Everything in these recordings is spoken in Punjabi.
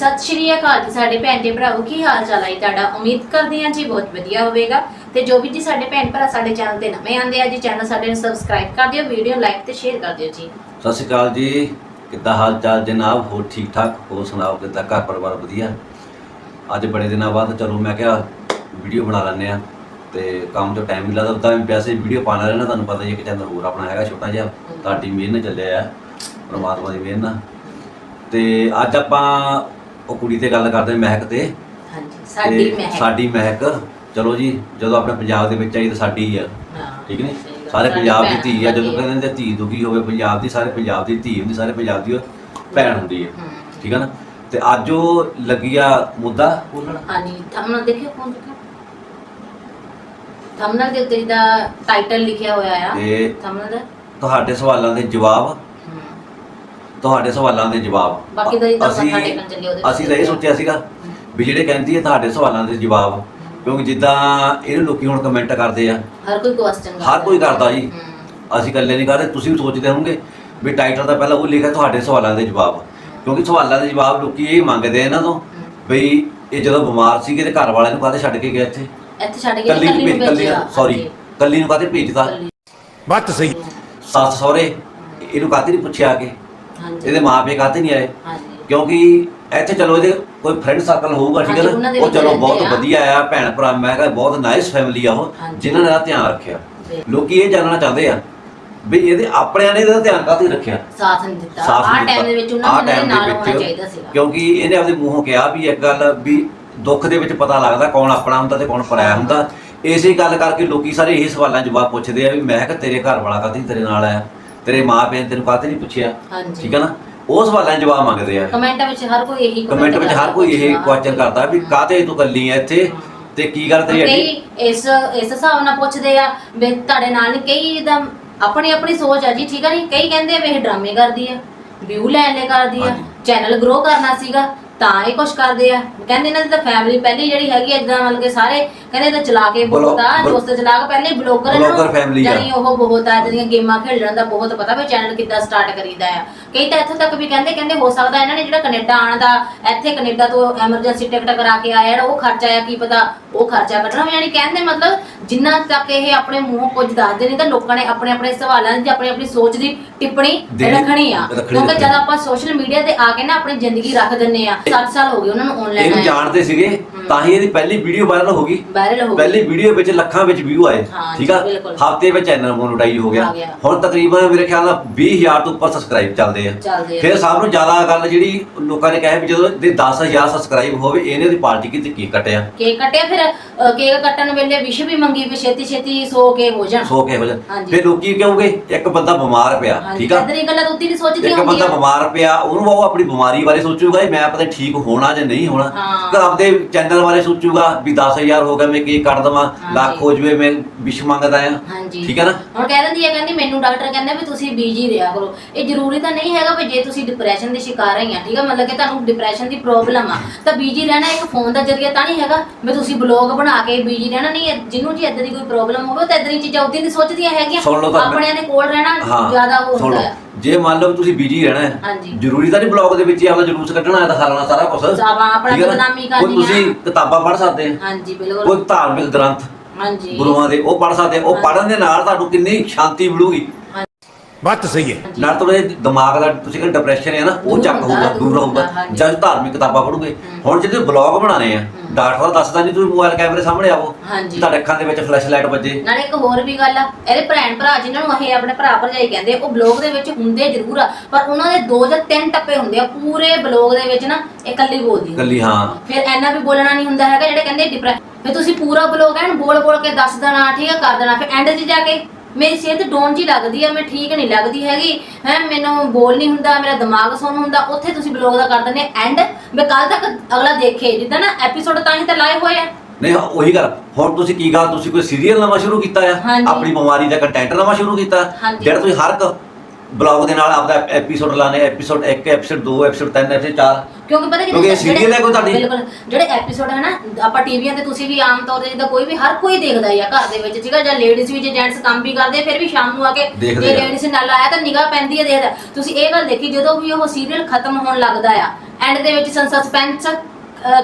ਸਤਿ ਸ਼੍ਰੀ ਅਕਾਲ ਜੀ ਸਾਡੇ ਭੈਣ ਤੇ ਭਰਾਵੋ, ਕੀ ਹਾਲ ਚਾਲ ਹੈ ਤੁਹਾਡਾ? ਉਮੀਦ ਕਰਦੇ ਹਾਂ ਜੀ ਬਹੁਤ ਵਧੀਆ ਹੋਵੇਗਾ। ਤੇ ਜੋ ਵੀ ਜੀ ਸਾਡੇ ਭੈਣ ਭਰਾ ਸਾਡੇ ਚੈਨਲ ਤੇ ਨਵੇਂ ਆਉਂਦੇ ਆ ਜੀ, ਚੈਨਲ ਸਾਡੇ ਨੂੰ ਸਬਸਕ੍ਰਾਈਬ ਕਰ ਦਿਓ ਵੀਡੀਓ ਲਾਈਕ ਤੇ ਸ਼ੇਅਰ ਕਰ ਦਿਓ ਜੀ। ਸਤਿ ਸ਼੍ਰੀ ਅਕਾਲ ਜੀ। ਕਿੱਦਾਂ ਹਾਲ ਚਾਲ ਜਨਾਬ? ਹੋਰ ਠੀਕ ਠਾਕ? ਹੋਰ ਸੁਣਾਓ, ਕਿੱਦਾਂ ਘਰ ਪਰਿਵਾਰ ਵਧੀਆ? ਅੱਜ ਬੜੇ ਦਿਨਾਂ ਬਾਅਦ ਚਲੋ ਮੈਂ ਕਿਹਾ ਵੀਡੀਓ ਬਣਾ ਲੈਂਦੇ ਆ ਤੇ ਕੰਮ ਤੋਂ ਟਾਈਮ ਨਹੀਂ ਲੱਗਦਾ ਉਦਾਂ ਵੀ ਵੈਸੇ ਵੀਡੀਓ ਪਾਣਾ ਰਹਿਣਾ ਤੁਹਾਨੂੰ ਪਤਾ ਹੀ ਹੈ ਕਿ ਚੈਨਲ ਹੋਰ ਆਪਣਾ ਹੈਗਾ ਛੋਟਾ ਜਿਹਾ। ਤੁਹਾਡੀ ਮਿਹਨਤ ਨਾਲ ਚੱਲਿਆ ਆ, ਪਰਮਾਤਮਾ ਦੀ ਮਿਹਨਤ ਤੇ ਅੱਜ ਆਪਾਂ ਉਹ ਕੁੜੀ ਤੇ ਗੱਲ ਕਰਦੇ ਮਹਿਕ ਤੇ। ਹਾਂਜੀ ਸਾਡੀ ਤੇ ਮਹਿਕ। ਸਾਡੀ ਮਹਿਕ ਚਲੋ ਜੀ ਜਦੋਂ ਆਪਣੇ ਪੰਜਾਬ ਦੇ ਵਿੱਚ ਆਈ ਤਾਂ ਸਾਡੀ ਹੀ ਆ। ਹਾਂ, ਠੀਕ ਸਹੀ ਗੱਲ। ਸਾਰੇ ਸਾਡੀ ਪੰਜਾਬ ਦੀ ਭੈਣ ਧੀ ਆ ਜਦੋਂ। ਕਹਿੰਦੇ ਨੇ ਧੀ ਦੁਖੀ ਹੋਵੇ ਪੰਜਾਬ ਦੀ ਸਾਰੇ ਪੰਜਾਬ ਦੀ ਧੀ ਹੁੰਦੀ ਸਾਰੇ ਪੰਜਾਬ ਦੀ ਉਹ ਭੈਣ ਹੁੰਦੀ ਹੈ। ਹਮ, ਠੀਕ ਹੈ ਨਾ? ਤੇ ਅੱਜ ਉਹ ਲੱਗੀ ਆ ਮੁੱਦਾ ਬੋਲਣ ਹਾਂਜੀ ਥੰਬਨੇਲ ਦੇਖਿਓ ਫੋਨ ਦੇਖਿਓ। ਥੰਬਨੇਲ ਦੇ ਉੱਤੇ ਜਿਹਦਾ ਟਾਈਟਲ ਲਿਖਿਆ ਹੋਇਆ ਆ। ਤੇ ਥੰਬਨੇਲ ਦਾ। ਤੁਹਾਡੇ ਸਵਾਲਾਂ ਦੇ ਜਵਾਬ ਤੁਹਾਡੇ ਸਵਾਲਾਂ ਦੇ ਜਵਾਬ। ਬਾਕੀ ਦਾ ਜਿੱਦਾਂ ਅਸੀਂ ਮੱਥਾ ਟੇਕਣ ਚੱਲੇ ਉਹਦੇ ਅਸੀਂ ਤਾਂ ਇਹ ਸੋਚਿਆ ਸੀਗਾ ਵੀ ਜਿਹੜੇ ਕਹਿੰਦੀ ਹੈ ਤੁਹਾਡੇ ਸਵਾਲਾਂ ਦੇ ਜਵਾਬ ਕਿਉਂਕਿ ਜਿੱਦਾਂ ਇਹਨੂੰ ਲੋਕੀ ਹੁਣ ਕਮੈਂਟ ਕਰਦੇ ਆ। ਹਰ ਕੋਈ ਕੁਐਸਚਨ ਹਰ ਕੋਈ ਕਰਦਾ ਜੀ। ਅਸੀਂ ਇਕੱਲੇ ਨਹੀਂ ਕਰਦੇ ਤੁਸੀਂ ਵੀ ਸੋਚਦੇ ਹੋਵੋਗੇ ਵੀ ਟਾਈਟਲ ਤਾਂ ਪਹਿਲਾਂ ਉਹ ਲਿਖਿਆ ਤੁਹਾਡੇ ਸਵਾਲਾਂ ਦੇ ਜਵਾਬ। ਕਿਉਂਕਿ ਸਵਾਲਾਂ ਦੇ ਜਵਾਬ ਲੋਕੀ ਇਹ ਮੰਗਦੇ ਆ ਇਹਨਾਂ ਤੋਂ ਬਈ ਇਹ ਜਦੋਂ ਬਿਮਾਰ ਸੀਗੇ ਤੇ ਘਰ ਵਾਲਿਆਂ ਨੂੰ ਕਾਹਦੇ ਛੱਡ ਕੇ ਗਏ ਇੱਥੇ? ਇੱਥੇ ਛੱਡ ਕੇ ਕੱਲੀ ਨੂੰ ਕੱਲੀ ਸੌਰੀ ਕੱਲੀ ਨੂੰ ਕਾਹਦੇ ਭੇਜਤਾ? ਬਾਤ ਸਹੀ। ਸੱਸ ਸਹੁਰੇ ਇਹਨੂੰ ਕਾਹਤੇ ਨਹੀਂ ਪੁੱਛਿਆ ਕਿ ਹਾਂਜੀ। ਇਹਦੇ ਮਾਪੇ ਕਾਹਤੇ ਨਹੀਂ ਆਏ? ਹਾਂਜੀ। ਕਿਉਂਕਿ ਇੱਥੇ ਚਲੋ ਇਹਦੇ ਕੋਈ ਫਰੈਂਡ ਸਰਕਲ ਹੋਊਗਾ ਠੀਕ ਹੈ ਹਾਂਜੀ, ਉਹਨਾਂ ਦੇ ਨਾ? ਉਹ ਵਿੱਚ ਚਲੋ ਬਹੁਤ ਆ। ਵਧੀਆ ਆ ਭੈਣ ਭਰਾ ਮੈਂ ਕਹਿੰਦਾ ਬਹੁਤ ਨਾਈਸ ਫੈਮਿਲੀ ਆ ਉਹ ਹਾਂਜੀ। ਜਿਨ੍ਹਾਂ ਨੇ ਧਿਆਨ ਰੱਖਿਆ। ਲੋਕੀ ਇਹ ਜਾਣਨਾ ਚਾਹੁੰਦੇ ਆ ਵੀ ਇਹਦੇ ਆਪਣਿਆਂ ਨੇ ਇਹਦਾ ਧਿਆਨ ਕਾਹਤੇ ਰੱਖਿਆ? ਸਾਥ ਨਹੀਂ ਦਿੱਤਾ। ਨਹੀਂ ਟਾਈਮ ਦੇ। ਵਿੱਚ ਉਹਨਾਂ ਆਹ ਨੂੰ ਦੇ time ਦੇ ਨਾਲ ਵਿੱਚ ਹੋਣਾ ਚਾਹੀਦਾ ਸੀਗਾ। ਕਿਉਂਕਿ ਇਹਨੇ ਆਪਦੇ ਮੂੰਹੋਂ ਕਿਹਾ ਵੀ ਇੱਕ ਗੱਲ ਵੀ ਦੁੱਖ ਦੇ ਵਿੱਚ ਪਤਾ ਲੱਗਦਾ ਕੌਣ ਆਪਣਾ ਹੁੰਦਾ ਤੇ ਕੌਣ ਪਰਾਇਆ ਹੁੰਦਾ। ਇਸੇ ਗੱਲ ਕਰਕੇ ਲੋਕੀ ਸਾਰੇ ਇਹ ਸਵਾਲਾਂ ਜਵਾਬ ਪੁੱਛਦੇ ਆ ਵੀ ਮੈਂ ਕਿ ਤੇਰੇ ਘਰ ਵਾਲਾ ਨੀ ਤੇਰੇ ਨਾਲ ਆਇਆ ਤੇਰੇ ਮਾਂ ਪਿਓ ਨੇ ਤੈਨੂੰ ਕਾਹਤੇ ਨਹੀਂ ਪੁੱਛਿਆ? ਹਾਂਜੀ। ਠੀਕ ਹੈ ਨਾ? ਉਹ ਸਵਾਲਾਂ ਦੇ ਜਵਾਬ ਮੰਗਦੇ ਆ। ਕਮੈਂਟ ਵਿੱਚ ਹਰ ਕੋਈ ਇਹੀ ਕਮੈਂਟ ਵਿੱਚ ਹਰ ਕੋਈ ਇਹ ਕੁਐਸਚਨ ਕਰਦਾ ਵੀ ਕਾਹਤੇ ਤੂੰ ਕੱਲੀ ਐ ਇੱਥੇ ਤੇ ਕੀ ਗੱਲ ਤੇਰੀ ਅੱਡੀ ਕਈ ਇਸ ਇਸ ਹਿਸਾਬ ਨਾਲ ਪੁੱਛਦੇ ਆ ਵੀ ਤੁਹਾਡੇ ਨਾਲ ਨਹੀਂ ਕਈ ਦਾ ਆਪਣੀ ਆਪਣੀ ਸੋਚ ਆ ਜੀ ਠੀਕ ਆ ਨਹੀਂ ਕਈ ਕਹਿੰਦੇ ਆ ਵੀ ਇਹ ਡਰਾਮੇ ਕਰਦੀ ਆ ਵਿਊ ਲੈਣ ਲਈ ਕਰਦੀ ਆ ਹਾਂਜੀ। ਚੈਨਲ ਗਰੋ ਕਰਨਾ ਸੀਗਾ ਤਾਂ ਇਹ ਕੁਛ ਕਰਦੇ ਆ ਕਹਿੰਦੇ ਇਹਨਾਂ ਦੀ ਤਾਂ ਫੈਮਿਲੀ ਪਹਿਲੀ ਜਿਹੜੀ ਹੈਗੀ ਇਦਾਂ ਮਤਲਬ ਕਿ ਸਾਰੇ ਕਹਿੰਦੇ ਤਾਂ ਚਲਾ ਕੇ ਬਹੁਤ ਆ ਬਲੋ- ਦੋਸਤ ਚਲਾ ਕੇ ਪਹਿਲੇ ਬਲੌਗਰ Blogger family ਆ। ਜਾਨੀ ਉਹ ਬਹੁਤ ਆ ਜਿਹੜੀਆਂ ਗੇਮਾਂ ਖੇਡਣ ਦਾ ਬਹੁਤ ਪਤਾ ਵੀ ਚੈਨਲ ਕਿੱਦਾਂ ਸਟਾਰਟ ਕਰੀਦਾ ਆ ਕਈ ਤਾਂ ਇੱਥੋਂ ਤੱਕ ਵੀ ਕਹਿੰਦੇ ਕਹਿੰਦੇ ਹੋ ਸਕਦਾ ਇਹਨਾਂ ਨੇ ਜਿਹੜਾ ਕੈਨੇਡਾ ਆਉਣ ਦਾ ਇੱਥੇ ਕੈਨੇਡਾ ਤੋਂ ਐਮਰਜੈਂਸੀ ਟਿਕਟ ਕਰਾ ਕੇ ਆਇਆ ਜਿਹੜਾ ਉਹ ਖਰਚਾ ਆ ਕੀ ਪਤਾ ਉਹ ਖਰਚਾ ਕੱਢਣਾ ਯਾਨੀ ਕਹਿੰਦੇ ਮਤਲਬ ਜਿੰਨਾ ਤੱਕ ਇਹ ਆਪਣੇ ਮੂੰਹੋਂ ਕੁਝ ਦੱਸਦੇ ਨਹੀਂ ਤਾਂ ਲੋਕਾਂ ਨੇ ਆਪਣੇ ਆਪਣੇ ਸਵਾਲਾਂ ਦੀ ਆਪਣੀ ਆਪਣੀ ਸੋਚ ਦੀ ਟਿੱਪਣੀ ਰੱਖਣੀ ਆ ਰੱਖਣੀ- ਕਿਉਂਕਿ। ਜਦ ਆਪਾਂ ਸੋਸ਼ਲ ਮੀਡੀਆ ਤੇ ਆ ਕੇ ਨਾ ਆਪਣੀ ਜ਼ਿੰਦਗੀ ਰੱਖ ਦਿੰਨੇ ਆ 7 ਸਾਲ ਹੋ ਗਏ ਉਹਨਾਂ ਨੂੰ ਆਨਲਾਈਨ ਇਹਨੂੰ ਜਾਣਦੇ ਸੀਗੇ। ਤਾਂ ਹੀ ਇਹਦੀ ਪਹਿਲੀ ਵੀਡੀਓ ਵਾਇਰਲ ਹੋ ਗਈ। ਵਾਇਰਲ ਹੋ ਗਈ। ਪਹਿਲੀ ਵੀਡੀਓ ਵਿੱਚ ਲੱਖਾਂ ਵਿੱਚ ਵਿਊ ਆਏ। ਹਾਂ ਠੀਕ ਆ? ਜੀ, ਬਿਲਕੁਲ। ਹਫ਼ਤੇ ਵਿੱਚ ਚੈਨਲ ਮੋਨੋਟਾਈਜ਼ ਹੋ ਗਿਆ। ਆ ਗਿਆ। ਹੁਣ ਤਕਰੀਬਨ ਮੇਰੇ ਖਿਆਲ ਨਾਲ 20000 ਤੋਂ ਉੱਪਰ ਸਬਸਕ੍ਰਾਈਬ ਚੱਲਦੇ ਆ। ਚੱਲਦੇ ਆ। ਫਿਰ ਸਭ ਨੂੰ ਜ਼ਿਆਦਾ ਗੱਲ ਜਿਹੜੀ ਲੋਕਾਂ ਨੇ ਕਿਹਾ ਵੀ ਜਦੋਂ ਦੇ 10000 ਸਬਸਕ੍ਰਾਈਬ ਹੋਵੇ ਇਹਨੇ ਦੀ ਪਾਰਟੀ ਕੀਤੀ ਕੀ ਕੱਟਿਆ। ਕੇਕ ਕੱਟਿਆ ਫਿਰ ਅ, ਕੇਕ ਕੱਟਣ ਵੇਲੇ ਵਿਸ਼ ਵੀ ਮੰਗੀ ਵੀ ਛੇਤੀ ਛੇਤੀ ਸੋ ਕੇ ਹੋ ਜਾਣ। ਸੋ ਕੇ ਹੋ ਜਾ ਹਾਂਜੀ। ਫਿਰ ਲੋਕੀ ਕਹੋਗੇ ਇੱਕ ਬੰਦਾ ਬਿਮਾਰ ਪਿਆ ਹਾਂਜੀ ਠੀਕ ਆ? ਇਦਾਂ ਦੀ ਗੱਲਾਂ ਤਾਂ ਉੱਤੀ ਨਹੀਂ ਸੋਚਦੀਆਂ ਇੱਕ ਬੰਦਾ ਬਿਮਾਰ ਪਿਆ ਉਹਨੂੰ ਉਹ ਆਪਣੀ ਬਿਮਾਰੀ ਬਾਰੇ ਸੋਚੂਗਾ ਵੀ ਮੈਂ ਪਤਾ ਠੀਕ ਹੋਣਾ ਜਾਂ ਨਹੀਂ ਹੋਣਾ। ਹਾਂ। ਆਪਦੇ ਚੈਨਲ ਬਾਰੇ ਸੋਚੂਗਾ ਵੀ 10000 ਹੋ ਗਿਆ ਮੈਂ ਕੀ ਕੱਢ ਦਵਾਂ। ਲੱਖ ਹੋ ਜਵੇ ਮੈਂ ਵਿਸ਼ ਮੰਗਦਾ ਆ ਹਾਂਜੀ। ਠੀਕ ਹੈ ਨਾ? ਹੁਣ ਕਹਿ ਦਿੰਦੀ ਹੈ ਕਹਿੰਦੀ ਮੈਨੂੰ ਡਾਕਟਰ ਕਹਿੰਦਾ ਵੀ ਤੁਸੀਂ ਬੀਜੀ ਰਿਹਾ ਕਰੋ। ਇਹ ਜ਼ਰੂਰੀ ਤਾਂ ਨਹੀਂ ਹੈਗਾ ਵੀ ਜੇ ਤੁਸੀਂ ਡਿਪਰੈਸ਼ਨ ਦੇ ਸ਼ਿਕਾਰ ਹੈਗਾ ਠੀਕ ਹੈ? ਮਤਲਬ ਕਿ ਤੁਹਾਨੂੰ ਡਿਪਰੈਸ਼ਨ ਦੀ ਪ੍ਰੋਬਲਮ ਆ। ਤਾਂ ਬੀਜੀ ਰਹਿਣਾ ਇੱਕ ਫੋਨ ਦਾ ਜ਼ਰੀਆ ਤਾਂ ਨਹੀਂ ਹੈਗਾ ਵੀ ਤੁਸੀਂ ਬਲੌਗ ਬਣਾ ਕੇ ਬੀਜੀ ਰਹਿਣਾ ਨਹੀਂ ਜਿਹਨੂੰ ਜੀ ਇਦਾਂ ਦੀ ਕੋਈ ਪ੍ਰੋਬਲਮ ਹੋਵੇ ਤਾਂ ਇਦਾਂ ਦੀ ਚੀਜ਼ਾਂ ਉਦੋਂ ਨਹੀਂ ਸੋਚਦੀਆਂ ਹੈਗੀਆਂ। ਆਪਣਿਆਂ ਦੇ ਕੋਲ ਰਹਿਣਾ ਜ਼ਿਆਦਾ ਉਹ ਹੁੰਦਾ ਹੈ। ਜੇ ਮੰਨ ਲਓ ਵੀ ਤੁਸੀਂ ਬਿਜ਼ੀ ਰਹਿਣਾ ਹੈ ਹਾਂਜੀ। ਜ਼ਰੂਰੀ ਤਾਂ ਨਹੀਂ ਬਲੌਗ ਦੇ ਵਿੱਚ ਹੀ ਆਪਦਾ ਜਲੂਸ ਕੱਢਣਾ ਹੈ ਤਾਂ ਸਾਰਾ ਸਾਰਾ ਕੁਝ ਆਪਾਂ ਆਪਣਾ ਬਦਨਾਮੀ ਕਰਨੀ ਕੋਈ ਤੁਸੀਂ। ਕਿਤਾਬਾਂ ਪੜ੍ਹ ਸਕਦੇ। ਆ ਹਾਂਜੀ ਬਿਲਕੁਲ। ਕੋਈ ਧਾਰਮਿਕ ਗ੍ਰੰਥ ਹਾਂਜੀ। ਗੁਰੂਆਂ ਦੇ ਉਹ ਪੜ੍ਹ ਸਕਦੇ। ਆ ਉਹ ਪੜ੍ਹਨ ਦੇ ਨਾਲ ਤੁਹਾਨੂੰ ਕਿੰਨੀ ਸ਼ਾਂਤੀ ਮਿਲੂਗੀ। ਬਾਤ ਸਹੀ ਹੈ। ਨਾਲ ਤੁਹਾਡੇ ਦਿਮਾਗ ਦਾ ਤੁਸੀਂ ਕਹਿੰਦੇ ਡਿਪਰੈਸ਼ਨ ਹੈ ਨਾ ਉਹ ਚੱਕ ਹੋਊਗਾ ਦੂਰ ਹੋਊਗਾ। ਜਦ ਧਾਰਮਿਕ ਕਿਤਾਬਾਂ ਪੜ੍ਹੋਗੇ ਹੁਣ ਜਿਹੜੇ ਬਲੌਗ ਬਣਾਣੇ ਆ ਡਾਕਟਰ ਦਾ ਦੱਸਦਾ ਨਹੀਂ ਤੁਸੀਂ ਮੋਬਾਈਲ ਕੈਮਰੇ ਸਾਹਮਣੇ ਆਵੋ ਹਾਂਜੀ। ਤੁਹਾਡੇ ਅੱਖਾਂ ਦੇ ਵਿੱਚ ਫਲੈਸ਼ ਲਾਈਟ ਵੱਜੇ। ਨਾਲੇ ਇੱਕ ਹੋਰ ਵੀ ਗੱਲ ਆ ਇਹਦੇ ਭੈਣ ਭਰਾ ਜਿਨ੍ਹਾਂ ਨੂੰ ਇਹ ਆਪਣੇ ਭਰਾ ਭਰਜਾਈ ਕਹਿੰਦੇ ਉਹ ਬਲੌਗ ਦੇ ਵਿੱਚ ਹੁੰਦੇ ਜ਼ਰੂਰ ਆ ਪਰ ਉਹਨਾਂ ਦੇ ਦੋ ਜਾਂ ਤਿੰਨ ਟੱਪੇ ਹੁੰਦੇ ਆ ਪੂਰੇ ਬਲੌਗ ਦੇ ਵਿੱਚ ਨਾ ਇਹ ਇਕੱਲੀ ਬੋਲਦੀ ਹੁੰਦੀ ਕੱਲੀ ਹਾਂ। ਫਿਰ ਐਨਾ ਵੀ ਬੋਲਣਾ ਨਹੀਂ ਹੁੰਦਾ ਹੈਗਾ ਜਿਹੜੇ ਕਹਿੰਦੇ ਡਿਪਰੈਸ ਫਿਰ ਤੁਸੀਂ ਪੂਰਾ ਬਲੌਗ ਐਨ ਬੋਲ ਬੋਲ ਕੇ ਦੱਸ ਦੇਣਾ ਠੀਕ ਹੈ ਕਰ ਦੇਣਾ ਫਿਰ ਐਂਡ 'ਚ ਜਾ ਕੇ ਮੇਰੀ ਸਿਹਤ ਡੋਨ ਜੀ ਲੱਗਦੀ ਆ ਮੈਂ ਠੀਕ ਨਹੀਂ ਲੱਗਦੀ ਹੈਗੀ ਹੈ ਮੈਨੂੰ ਬੋਲ ਨਹੀਂ ਹੁੰਦਾ ਮੇਰਾ ਦਿਮਾਗ ਸੁੰਨ ਹੁੰਦਾ ਉੱਥੇ ਤੁਸੀਂ ਬਲੌਗ ਦਾ ਕਰ ਦਿੰਦੇ ਐਂਡ ਵੀ ਕੱਲ ਤੱਕ ਅਗਲਾ ਦੇਖੇ ਜਿੱਦਾਂ ਨਾ ਐਪੀਸੋਡ ਤਾਂ ਹੀ ਤਾਂ ਲਾਏ ਹੋਏ ਆ ਨਹੀਂ ਹਾਂ, ਉਹੀ ਗੱਲ ਹੁਣ ਤੁਸੀਂ ਕੀ ਗੱਲ ਤੁਸੀਂ ਕੋਈ ਸੀਰੀਅਲ ਨਵਾਂ ਸ਼ੁਰੂ ਕੀਤਾ ਆ ਹਾਂਜੀ। ਆਪਣੀ ਬਿਮਾਰੀ ਦਾ ਕੰਟੈਂਟ ਨਵਾਂ ਸ਼ੁਰੂ ਕੀਤਾ ਹਾਂਜੀ। ਜਿਹੜਾ ਤੁਸੀਂ ਹਰ ਇੱਕ ਬਲੌਗ ਦੇ ਨਾਲ ਆਪਦਾ ਐਪੀਸੋਡ ਲਾਣੇ ਐਪੀਸੋਡ 1 ਐਪੀਸੋਡ 2 ਐਪੀਸੋਡ 3 ਐਪੀਸੋਡ 4 ਕਿਉਂਕਿ ਪਤਾ ਕਿ ਕਿਉਂਕਿ ਇਹ serial ਹੈ ਕੋਈ ਤੁਹਾਡੀ? ਬਿਲਕੁਲ ਜਿਹੜੇ ਐਪੀਸੋਡ ਹੈ ਨਾ ਆਪਾਂ ਟੀਵੀਆਂ ਤੇ ਤੁਸੀਂ ਵੀ ਆਮ ਤੌਰ ਤੇ ਜਿੱਦਾਂ ਕੋਈ ਵੀ ਹਰ ਕੋਈ ਦੇਖਦਾ ਹੀ ਆ ਘਰ ਦੇ ਵਿੱਚ ਠੀਕ ਆ ਜਾਂ ਲੇਡੀਜ਼ ਵੀ ਜੇ ਜੈਂਟਸ ਕੰਮ ਵੀ ਕਰਦੇ ਆ, ਫਿਰ ਵੀ ਸ਼ਾਮ ਨੂੰ ਆ ਕੇ ਦੇਖਦੇ ਆ। ਲੇਡੀਜ਼ ਨਾਲ ਆਇਆ ਤਾਂ ਨਿਗਾਹ ਪੈਂਦੀ ਹੈ ਦੇਖਦਾ ਤੁਸੀਂ ਇਹ ਗੱਲ ਦੇਖੀ ਜਦੋਂ ਵੀ ਉਹ ਸੀਰੀਅਲ ਖਤਮ ਹੋਣ ਲੱਗਦਾ ਆ ਐਂਡ ਦੇ ਵਿੱਚ ਸਸਪੈਂਸ